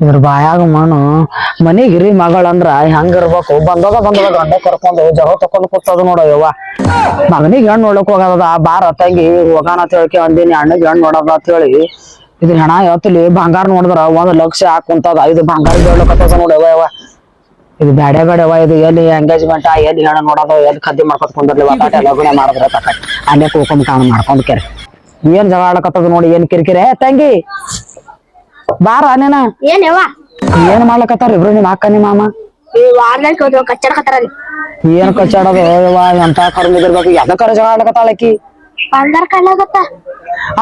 ಇದ್ರ ಬಾಯಾಗ ಮಣ್ಣು ಮನಿಗ್ ಹಿರಿ ಮಗಳಂದ್ರ ಹೆಂಗ್ ಇರ್ಬೇಕು? ಬಂದದ ಬಂದದ ಗಂಡ ಕರ್ಕೊಂಡು ಜಗ ತಕೊಂಡ್ ಕೂತದ ನೋಡ ಯವ್ವ. ಮಗನಿಗೆ ಹೆಣ್ಣು ನೋಡಕ್ ಹೋಗದ ಬಾರ ತಂಗಿ ಹೋಗಾನ ಅಂತ ಹೇಳ್ಕೆ ಅಂದಿನಿ ಅಣ್ಣಗೆ ಹೆಣ್ಣು ನೋಡದ ಅಂತ ಹೇಳಿ. ಇದ್ರ ಹೆಣ ಯಾವತ್ತಲಿ ಬಂಗಾರ ನೋಡಿದ್ರ ಒಂದ್ ಲಕ್ಷ ಹಾಕುಂತದ ಐದು ಬಂಗಾರ ಬೇಡ್ಲಕತ್ತದ ನೋಡ ಯವ್ವ ಯವ್ವ. ಇದು ಬ್ಯಾಡೆ ಬೇಡವ ಇದು ಎಲ್ಲಿ ಎಂಗೇಜ್ಮೆಂಟ್ ಎಲ್ಲಿ ಹೆಣ್ಣು ನೋಡೋದು ಎಲ್ಲಿ ಖದ್ದಿ ಮಾಡ್ಕೊತ ಕುಂದಿರ್ಲಿ ಒತ್ತಾಟ ಮಾಡಿದ್ರೆ ತಕ್ಕ ಅಲ್ಲೇ ಕೂಕೊಂಡ್ ಕಾಣ ಮಾಡ್ಕೊಂಡ್ ಕೆರೆ. ಏನ್ ಜಗಳ ಆಡಕತ್ತದ ನೋಡಿ ಏನ್ ಕಿರಿಕಿರಿ? ತಂಗಿ! ಬಾರ ನೀನ ಏನ್ ಯವ್ವ? ಏನ್ ಮಾಡ್ಲಕತ್ತಾರ ಇಬ್ರು ನಿಮ್ ಅಕ್ಕ ನಿಮ್ಮ ಮಾಮ? ಹೋದ್ರು ಕಚ್ಚಾಡಕತ್ತಾರ ಅಲ್ಲಿ. ಏನ್ ಕಚ್ಚಾಡೋದು? ಯವ್ವ ಎಂತ ಕರ್ಮಿದಿರ್ಬೇಕು ಎದಕ್ಕರ ಜಗಳ ಆಡ್ಲಕತ್ತಾಳ ಆಕಿ? ಬಂಗಾರ ಕಳ್ಳಾಗತ್ತ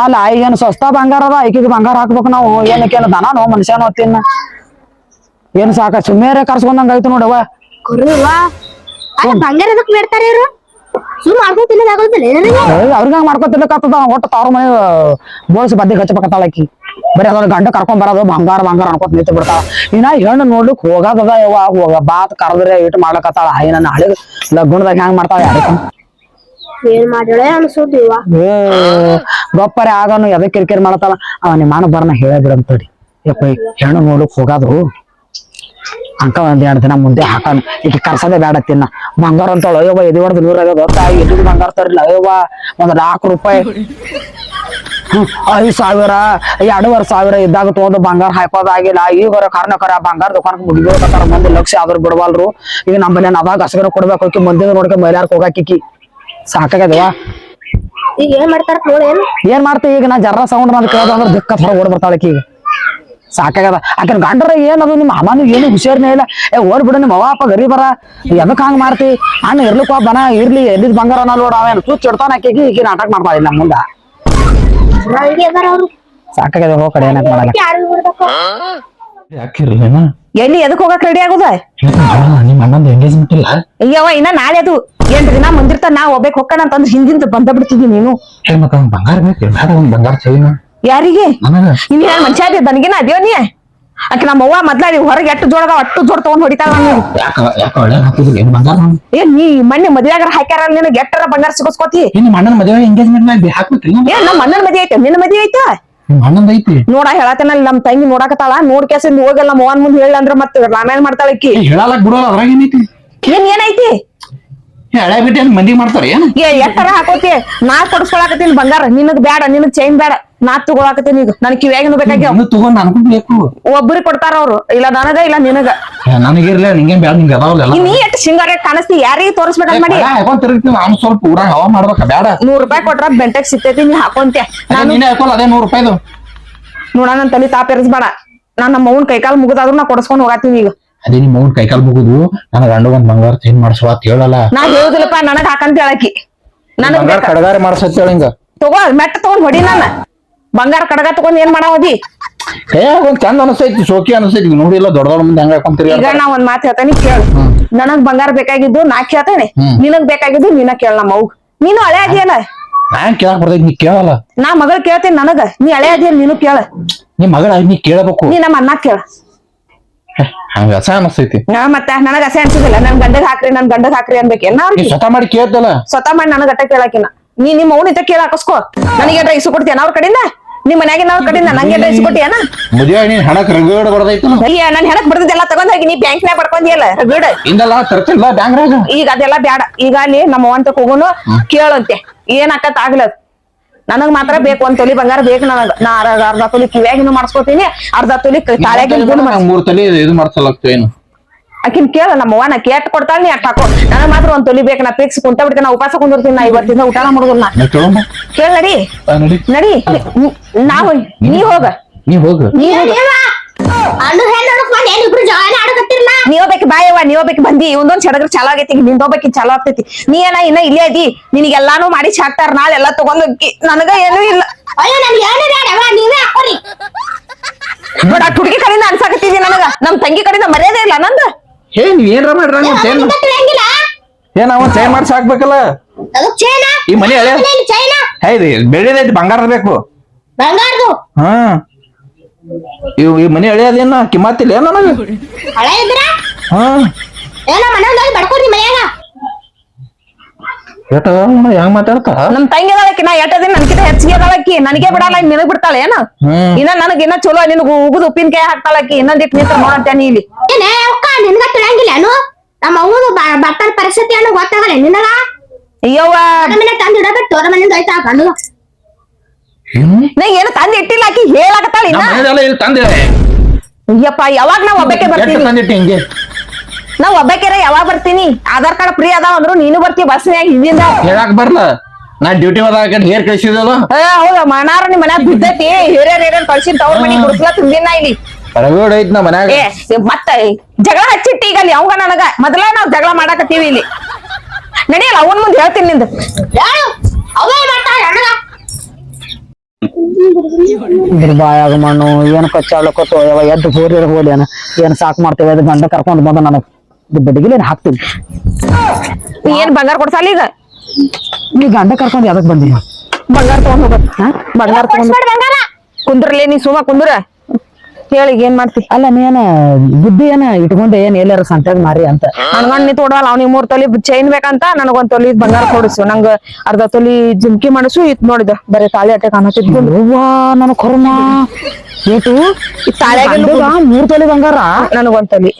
ಅಲ್ಲ ಏನ್ ಸ್ವಸ್ತ ಬಂಗಾರ ಅದ ಈಕಿಗೆ ಬಂಗಾರ ಹಾಕ್ಬೇಕು ನಾವು. ಏನಕ್ಕೆ ದನಾನೋ ಮನುಷ್ಯನೋ ತಿನ್ನ. ಏನ್ ಸಾಕ ಸುಮ್ಮೇರೆ ಕರ್ಸ್ಕೊಂಡಂಗ ಆಯ್ತು ನೋಡವ್ವ ಕುರುವ ಅಲ್ಲ ಬಂಗಾರ ಎದಕ್ ಬೇಡ್ತಾರ ಇವ್ರು? ಸುಮ್ ಮಾಡ್ಕೊಂಡ್ ತಿನ್ನೋದಾಗೋದಿಲ್ಲ ನನಗೆ ಅವ್ರಿಗೆ ಹಂಗ ಮಾಡ್ಕೊತಿರ್ಲಿಕ್ಕತ್ತದ ಒಟ್ಟು ತಾವ್ರ ಮನೆ ಬೋಳ್ಸಿ ಬದ್ದಿ ಹಚ್ಚಬೇಕತ್ತಾಳ ಆಕಿ. ಬರೀ ಅದ್ರ ಗಂಡ ಕರ್ಕೊಂಡ್ ಬರೋದು ಬಂಗಾರ ಬಂಗಾರ ಅನ್ಕೊತ ನಿಂತು ಬಿಡ್ತಾಳ. ಇನ್ನ ಹೆಣ್ಣು ನೋಡ್ಲಿಕ್ ಹೋಗೋದದ ಯವ್ವ ಹೋಗ ಬಾತ್ ಕರೆದ್ರೆ ಇಟ್ಟು ಮಾಡ್ಲಕತ್ತಾಳ ಐ ನನ್ನ ಹಳೆ ಲಗ್ನದಾಗ ಹೆಂಗ್ ಮಾಡ್ತಾಳ ಯಾರಿಗ? ಏನ್ ಮಾಡ್ಯಾಳ ಅನ್ಸೋದು ಇವ. ಏ ಗೊಪ್ಪರೆ ಆಗನು ಎದಕ್ಕೆ ಕಿರಿಕಿರಿ ಮಾಡತ್ತಾಳ ಅವ ನಿಮ್ಮ ಬರ್ನ ಹೇಳೇ ಯಪ್ಪ ಹೆಣ್ಣು ನೋಡ್ಲಿಕ್ ಹೋಗೋದು ಅಂಕ ಒಂದ್ ಎರಡು ದಿನ ಮುಂದೆ ಹಾಕನ್. ಈಗ ಕರ್ಸದೆ ಬೇಡ ತಿನ್ನ. ಬಂಗಾರ ಅಂತ ಅಯ್ಯವ್ವ ಎದಿ ಹೊಡೆದು ನೂರ ಐವತ್ತು ತಾಯಿ ಎದ್ದು ಬಂಗಾರ ತರಲಿಲ್ಲ. ಅಯ್ಯವ್ವ ಒಂದ್ ನಾಲ್ಕು ರೂಪಾಯಿ. ಐದು ಸಾವಿರ ಎರಡೂವರೆ ಸಾವಿರ ಇದ್ದಾಗ ತಗೊಂಡು ಬಂಗಾರ ಹಾಕೋದಾಗಿಲ್ಲ ಈಗ ಕಾರಣ ಕರ ಬಂಗಾರ ದುಕಾನಕ್ಕೆ ಮುಗಿಬೇಕಾರ ಮಂದಿ ಲಕ್ಷ ಆದ್ರೂ ಬಿಡವಲ್ರು. ಈಗ ನಮ್ಮಲ್ಲಿ ಅವಾಗ ಹಸಗರ ಕೊಡ್ಬೇಕು. ಹೋಗಿ ಮಂದಿನ ನೋಡ್ಕೊಂಡು ಮೈಲಾರ್ಕ್ ಹೋಗಾಕಿಕ್ಕಿ ಸಾಕಾಗ್ಯದವ ಈಗ ಏನ್ ಮಾಡ್ತಾರ ಏನ್? ಏನ್ ಮಾಡ್ತಿ? ಈಗ ನಾ ಜರ್ರ ಸೌಂಡ್ ಬಂದ್ ಕೇಳೋದು ಅಂದ್ರೆ ದಿಕ್ಕ ಹೊರಗೆ ಓಡ್ ಬರ್ತಾಳೆ ಈಗ. ಸಾಕಾಗ್ಯದ. ಆಕಿನ ಗಂಡರ ಏನದು ನಿಮ್ಮ ಅಮ್ಮನು ಏನು ಹುಷಾರನೇ ಇಲ್ಲ. ಏ ಓಡ್ ಬಿಡು ನಿಮ್ಮ ಅವ್ವ ಅಪ್ಪ ಗರೀಬರ ಎದಕ್ ಹಂಗ್ ಮಾಡ್ತಿ? ಅಣ್ಣ ಇರ್ಲಿಕ್ಕ ಬನ ಇರ್ಲಿ ಎಲ್ಲಿದ್ ಬಂಗಾರ ನೋಡ ಅವೇನು. ತುಚ್ಚ ಇಡ್ತಾನ ಆಕಿಗೆ ಈಗ ನಾಟಕ ಮಾಡ್ತಾಳೆ ನಮ್ಮ ಮುಂದ. ಸಾಕಾಗ್ಯದ ಹೋಗ್ ಕಡೆ ಏನಕ್ ಮಾಡಲ್ಲ. ಎಲ್ಲಿ ಎದಕ್ ಹೋಗಕ್ ರೆಡಿ ಆಗುದ? ನಿಮ್ಮ ಅಣ್ಣಂದು ಎಂಗೇಜ್ಮೆಂಟ್ ಇಲ್ಲ. ಅಯ್ಯವ್ವ ಇನ್ನ ನಾಳೆ ಅದು. ಎಂಟು ದಿನ ಮುಂದಿರ್ತಾನ ನಾ ಹೋಗ್ಬೇಕು ಹೊಕ್ಕಣ ಅಂತಂದ್ರೆ ಹಿಂದಿಂದ ಬಂದ ಬಿಡ್ತಿದ್ದೀನಿ ನೀನು. ಬಂಗಾರ ಬೇಕು ಬಂಗಾರ ಚೈನ ಯಾರಿಗೆ? ತನಗಿನ ಏನ್ ಮನುಷ್ಯ ಅದೇ ನನಗೇನ ಅದೇವ ನೀ? ಆಕೆ ನಮ್ಮ ಅವ್ವ ಮೊದ್ಲ ಹೊರಗೆ ಎಷ್ಟು ಜೋಡದ ಅಷ್ಟು ಜೋಡ್ ತಗೊಂಡ್ ಹೊಡಿತಾಳ ಏ ನೀ ಮೊನ್ನೆ ಮದ್ವೆಯಾಗ ಹಾಕ್ಯಾರ ನಿನಗೆ ಎಟ್ಟರ ಬಂಗಾರ ಸಿಗಸ್ಕೋತಿ? ನಿಮ್ಮ ಅಣ್ಣನ ಮದುವೆ ಎಂಗೇಜ್ಮೆಂಟ್ ಮ್ಯಾಗ ಹಾಕ್ಬೇಕ್ರಿ ಏ ನಮ್ಮ ಅಣ್ಣನ ಮದ್ವೆ ಐತೆ ನಿನ್ನ ಮದ್ವೆ ಐತ? ಅಣ್ಣಂದ ಐತಿ. ನೋಡ ಹೇಳತ್ತೇನಲ್ಲ ನಮ್ ತಂಗಿ ನೋಡಾಕತ್ತಾಳ ನೋಡ್ ಕೇಸಿಂದ ಹೋಗಲ್ಲ ನಮ್ಮ ಅವ್ವನ್ ಮುಂದೆ ಹೇಳ ಅಂದ್ರ ಮತ್ತೆ ರಾಮಾಯಣ ಮಾಡ್ತಾಳ ಅಕ್ಕಿ ಹೇಳಲಕ್ ಬಿಡೋಲ್ಲ ಅದ್ರಾಗ ಏನೈತಿ ಏನ್ ಏನೈತಿ ಹಳೆ ಬಿಟ್ಟು ಮಂದಿ ಮಾಡ್ತಾರ ಏನ್? ಏ ಎಟ್ಟರ ಹಾಕೋತಿ? ನಾ ಕೊಡ್ಸ್ಕೊಳಕತ್ತೀನಿ ಬಂಗಾರ ನಿನಗ್ ಬೇಡ ನಿನಗ್ ಚೈನ್ ಬೇಡ ನಾ ತಗೊಳಕತ್ತೀನಿ ಈಗ. ನನ್ ಕಿವ್ಯಾಗನು ಬೇಕಾಗ್ಯಾವ? ಇನ್ನು ತಗೊಂಡ್ ಅನ್ಕೊಂಡ್ ಬೇಕು. ಒಬ್ಬರಿಗೆ ಕೊಡ್ತಾರ ಅವ್ರು. ಇಲ್ಲ ನನಗ ಇಲ್ಲ ನಿನಗ. ನನಗಿರ್ಲ ನಿಂಗೇನ್ ಬ್ಯಾಡ ನಿಂಗೆ ಅದಾವಲ್ಲ ಎಲ್ಲ ನೀ ಎಷ್ಟ್ ಸಿಂಗಾರ ಕಾಣಿಸ್ತಿ ಯಾರಿಗೆ ತೋರಿಸ್ಬೇಕಂತ ಮಾಡಿ? ಹಾಕೊಂಡ್ ನಾನು ಸ್ವಲ್ಪ ಊರಾಗ ಹವಾ ಮಾಡ್ಬೇಕ ಬೇಡ ನೂರ್ ರೂಪಾಯಿ ಕೊಟ್ರ ಬೆಂಟಕ್ ಸಿಗ್ತೈತಿ ನೀ ಹಾಕೊಂತ್ಯ. ಅದೇ ನಾನು ನೀನೇ ಹಾಕೋಲ್ಲ ಅದೇ ನೂರು ರೂಪಾಯಿದು. ನೋಡ ನನ್ ತಲಿ ತಾಪ ಇರಿಸ್ಬೇಡ ನಾನ್ ನಮ್ಮ ಅವ್ವನ್ ಕೈಕಾಲ್ ಮುಗಿದಾದ್ರು ನಾ ಕೊಡ್ಸ್ಕೊಂಡ್ ಹೋಗತ್ತೀನಿ ಈಗ. ಅದೇ ನಿಮ್ಮ ಅವ್ನ ಕೈಕಾಲ್ ಮುಗುದು ನನ್ನ ಗಂಡ ಒಂದ್ ಬಂಗಾರ ಚೇಂಜ್ ಮಾಡ್ಸುವ ಅಂತ ಹೇಳಲ್ಲ. ನಾ ಹೇಳುದಿಲ್ಲಪ್ಪ ನನಗ್ ಹಾಕಂತ ಹೇಳಕಿ ನನಗ್ ಬೇಕ ಕಡಗಾರ ಮಾಡ್ಸತ್ ಹೇಳ ಹಿಂಗ. ತಗೋ ಮೆಟ್ಟ ತಗೊಂಡ್ ಹೊಡಿ ನನ್ನ ಬಂಗಾರ ಕಡಗ ತಗೊಂಡ್ ಏನ್ ಮಾಡಾವದಿ? ಏ ಒಂದ್ ಚಂದ ಅನಸ್ತೈತಿ ಶೋಕಿ ಅನಸ್ತೈತಿ. ನೋಡಿಲ್ಲ ದೊಡ್ಡ ದೊಡ್ಡ ಮಂದಿ ಹಂಗ ಹಾಕೊಂತೀರಿ ಈಗ ನಾ ಒಂದ್ ಮಾತು ಹೇಳ್ತೇನೆ ಕೇಳು. ನನಗ್ ಬಂಗಾರ ಬೇಕಾಗಿದ್ದು ನಾ ಕೇಳ್ತೇನೆ. ನಿನಗ್ ಬೇಕಾಗಿದ್ದು ನೀನ ಕೇಳ ನಮ್ಮ ಅವ್ಗ ನೀನು ಹಳೆ ಅದಿಯಲ್ಲ? ನಾನ್ ಕೇಳಕ್ ಬರ್ತೈತಿ ನೀ ಕೇಳಲ್ಲ. ನಾ ಮಗಳ್ ಕೇಳ್ತೇನೆ ನನಗ. ನೀ ಹಳೆ ಅದಿಯಲ್ಲ ನೀನು ಕೇಳ. ನಿಮ್ ಮಗಳ ನೀ ಕೇಳಬೇಕು. ನೀ ನಮ್ಮ ಅಣ್ಣ ಕೇಳ. ಹಂಗ ಅನಸ್ತೈತಿ. ನಾ ಮತ್ತ ನನಗ ಹಸೆ ಅನ್ಸುದಿಲ್ಲ. ನನ್ ಗಂಡಗ್ ಹಾಕ್ರಿ ನನ್ ಗಂಡಗ್ ಹಾಕ್ರಿ ಅನ್ಬೇಕೇನ ನೀ ಸ್ವತಃ ಮಾಡಿ ಕೇಳ್ದಲ್ಲ ಸ್ವತಃ ಮಾಡಿ ನನಗ ಅಟ್ಟ ಕೇಳಕಿನ ನೀ ನಿಮ್ಮ ಅವನಿತ ಕೇಳ ಹಾಕಸ್ಕೋ. ನನಗೆ ಡ್ರೈಸ್ ಕೊಡ್ತೀಯನ ಅವ್ರ ಕಡೆಯಿಂದ ನಿಮ್ ಮನ್ಯಾಗ ನಾವು ಕಡೆಯಿಂದ ನಂಗೆ ಕೊಟ್ಟಿಯನ ಮದುವೆ ನೀನ್ ಹಣಕ್ ರಗಡ ಬರ್ದೈತಲ್ಲ ಅಯ್ಯ ನನ್ ಹೆಣಕ್ ಬಿಡದೆಲ್ಲ ತಗೊಂಡ್ ಹೋಗಿ ನೀ ಬ್ಯಾಂಕ್ನ್ಯಾಗ ಪಡ್ಕೊಂಡಿಯಲ್ಲ ರಗಡ್. ಇಂದಲ್ಲ ತರ್ತಿಲ್ಲ ಬ್ಯಾಂಗ್ರಾಗ ಈಗ ಅದೆಲ್ಲ ಬ್ಯಾಡ. ಈಗ ಅಲ್ಲಿ ನಮ್ಮ ಅವಂತ ಹೋಗುನು ಕೇಳಂತೆ. ಏನ್ ಆಕತ್ ಆಗ್ಲದ್? ನನಗ್ ಮಾತ್ರ ಬೇಕು ಒಂದ್ ತೊಲಿ ಬಂಗಾರ ಬೇಕು ನನಗ. ನಾ ಅರ್ಧ ತೊಲಿ ಕಿವ್ಯಾಗಿನೂ ಮಾಡಿಸ್ಕೊತೀನಿ ಅರ್ಧ ತೊಲಿ ತಾಳ್ಯಾಗಿನ ಮೂರ್ ತೊಲಿ ಇದು ಮಾಡ್ಸಲಾಗ್ತೇನು ಆಕಿನ್ ಕೇಳ ನಮ್ಮ ಅವ್ವ ನಾ ಕೇಟ್ ಕೊಡ್ತಾಳ ನೀ ಅಟ್ ಹಾಕೋ. ನನಗ್ ಮಾತ್ರ ಒಂದ್ ತೊಲಿ ಬೇಕು ನಾ ಪಿಕ್ಸ್ ಕುಂತ ಬಿಡ್ತೀನಿ ನಾ ಉಪವಾಸ ಕುಂದಿರ್ತೀನಿ ನಾ ಇವತ್ತಿಂದ ಊಟ ಮಾಡುದಿಲ್ಲ. ನಾ ನಾ ಕೇಳಮ್ಮ. ಕೇಳ ನಡಿ. ನಡಿ. ನಡಿ. ನಾ ಹೋಗ್ ನೀ ಹೋಗ. ನೀ ಹೋಗು. ನೀ ಹೋಗ. ನೀ ಹೋಗ್ಬೇಕು ಬಾಯವ್ವ ನೀ ಹೋಗ್ಬೇಕು ಬಂದಿ. ಒಂದೊಂದ್ ಸಡಗರ ಚಾಲೋ ಆಗೈತಿ ನಿಂದ ಹೋಗ್ಬೇಕಿ ಚಾಲೋ ಆಗ್ತೈತಿ. ನೀ ಏನ ಇನ್ನ ಇಲ್ಲೇ ಅದಿ. ನಿನಗೆಲ್ಲಾನು ಮಾಡಿ ಹಾಕ್ತಾರ ನಾಳೆ ಎಲ್ಲಾ ತಗೊಂಡ್ ನನಗ ಏನೂ ಇಲ್ಲ. ನೋಡ ಹುಡುಗಿ ಕಡೆಯಿಂದ ಅನ್ಸಾಕತ್ತಿದಿ ನನಗ. ನಮ್ ತಂಗಿ ಕಡೆಯಿಂದ ಮರ್ಯಾದೆ ಇಲ್ಲ ನಂದ. ಏ ನೀವ್ ಏನ್ರ ಮಾಡ್ರ ಚೈನ್ ಏನ್ ಅವ ಚೈನ್ ಮಾಡ್ಸಿ ಹಾಕ್ಬೇಕಲ್ಲ? ಈ ಮನೆ ಹಳೆ? ಬೆಳ್ಳಿದೈತಿ ಬಂಗಾರ ಬೇಕು. ಹಾ. ಇವ್ ಈ ಮನೆ ಹಳೆಯದೇನ ಕಿಮ್ಮತ್ತಿಲ್ಲ ಏನ ನನಗ ಹಳೆ ಇದ್ರ? ಹಾ. ಎಟ ಹೆಂಗ್ ನಮ್ ತಂಗಿ ಅದಾಳಕಿ ನಾ ಎಟ್ಟದಿನ ನನ್ಕಿಂತ ಹೆಚ್ಚಿಗೆ ಅದಾಳಕಿ ನನಗೆ ಬಿಡಲ್ಲ ನಿನಗ್ ಬಿಡ್ತಾಳೆ ಏನ? ಇನ್ನ ನನಗ್ ಇನ್ನ ಚಲೋ ನಿನಗ್ ಉಗುದ್ ಉಪ್ಪಿನಕಾಯಿ ಹಾಕ್ತಾಳಕಿ ಇನ್ನೊಂದಿಟ್ ನಿಂತ ನೋಡಂತ ನೀ ಇಲ್ಲಿ? ನಿನ್ಗ ತಿಳಿಯಂಗಿಲ್ಲ ಏನು ನಮ್ಮ ಅವ್ವನು ಬರ್ತಾನ ಪರಿಸ್ಥಿತಿ ಅನ್ನೋ ಗೊತ್ತಾಗಲ್ಲ ನಿನಗ? ಅಯ್ಯವ್ವ! ಮನೆ ತಂದು ಇಡಬೇಕು ತೋರ ಮನೆಯಿಂದ ಆಯ್ತಾ ಗಂಡು ಏನು? ನಾ ಏನು ತಂದ್ ಇಟ್ಟಿಲ್ಲ ಆಕಿ ಹೇಳಾಕತ್ತಾಳ ಇನ್ನ? ಮನೆದೆಲ್ಲ ಇಲ್ಲಿ ತಂದೆ ಅಯ್ಯಪ್ಪ ಯಾವಾಗ ನಾವ್ ಒಬ್ಬಕ್ಕೆ ಬರ್ತೀವಿ ತಂದಿಟ್ಟು ಹಿಂಗೆ? ನಾ ಒಬ್ಬಕ್ಕೆರ ಯಾವಾಗ ಬರ್ತೀನಿ? ಆಧಾರ್ ಕಾರ್ಡ್ ಫ್ರೀ ಅದಾವ ಅಂದ್ರು ನೀನು ಬರ್ತೀಯ ಬಸ್ನ್ಯಾಗ ಹಿಂದಿಂದ? ಹೇಳಕ್ ಬರ್ಲ. ನಾ ಡ್ಯೂಟಿ ಹೋದಾಗ ಹೇರ್ ಕಳಿಸಿದಲ್ಲ ಏ, ಹೌದ ಮನಾರ ನಿಮ್ ಮನ್ಯಾಗ ಬಿದ್ದೈತಿ. ಹಿರಿಯರ್ ಹಿರಿಯರ್ ಕಳ್ಸಿ ತವ್ರ ಮನಿ ಗುಡ್ಸ್ಲ ತುಂಬಿನ ಇಲ್ಲಿ. ರಗಡ್ ಐತ್ ನಮ್ಮ ಮನ್ಯಾಗ. ಏ ಮತ್ತ ಜಗಳ ಹಚ್ಚಿಟ್ಟಿ ಈಗ ಅಲ್ಲಿ ಅವಂಗ ನನಗ. ಮೊದಲ ನಾವ್ ಜಗಳ ಮಾಡಾಕತ್ತೀವಿ ಇಲ್ಲಿ. ನಡಿಯಲ್ಲ ಅವನ್ ಮುಂದೆ ಹೇಳ್ತೀನಿ ನಿಂದು. ನಿರ್ಬಾಯಾಗ ಇದ್ರ ಬಾಯಾಗ ಮಣ್ಣು ಏನ್ ಕಚ್ಚಾಡ್ಲಕತ್ತು ಯಾವ ಎದ್ದು ಹೋರಿ ಹೋಲಿ ಏನ? ಏನ್ ಸಾಕ್ ಮಾಡ್ತೇವೆ? ಅದು ಗಂಡ ಕರ್ಕೊಂಡ್ ಬಂದ ನನಗ್. ಇದು ಬಡಿಗಿಲೇನ್ ಹಾಕ್ತೀನಿ ನೀ ಏನ್ ಬಂಗಾರ ಕೊಡ್ಸಲ್ಲ ಈಗ? ನೀ ಗಂಡ ಕರ್ಕೊಂಡ್ ಯಾವ್ದಕ್ ಬಂದಿ? ಬಂಗಾರ ತಗೊಂಡ್ ಹೋಗ. ಬಂಗಾರ ತಗೊಂಡ್ ಕುಂದ್ರಲೇ ನೀ ಸುಮ್ಮ ಕುಂದ್ರ. ಹೇಳಿ ಏನ್ ಮಾಡ್ತಿ? ಅಲ್ಲ ನೀನ ಬುದ್ಧಿ ಏನ ಇಟ್ಕೊಂಡೆ ಏನ್ ಎಲ್ಲಾರ ಸಂತ್ಯಾಗ ಮಾರಿ ಅಂತ? ನನ್ಗೊಂದ್ ನೀ ತೋಡವಲ್ಲ ಅವ್ನಿಗೆ ಮೂರ್ ತೊಲಿ ಚೈನ್ ಬೇಕಂತ ನನಗೊಂದ್ ತೊಲಿ ಬಂಗಾರ ಕೊಡಿಸು. ನಂಗ ಅರ್ಧ ತೊಲಿ ಜುಮ್ಕಿ ಮಾಡಿಸು ಇತ್ ನೋಡಿದ ಬರೀ ತಾಳಿ ಅಟ್ಟೆ ಕಾಣತಿದ್ದು ಅವ್ವಾ ನನ್ನ ಕರ್ಮ ಏಟು ಈ ತಾಳ್ಯಾಗ ಮೂರ್ ತೊಲಿ ಬಂಗಾರ? ನನಗೊಂದ್ ತೊಲಿ.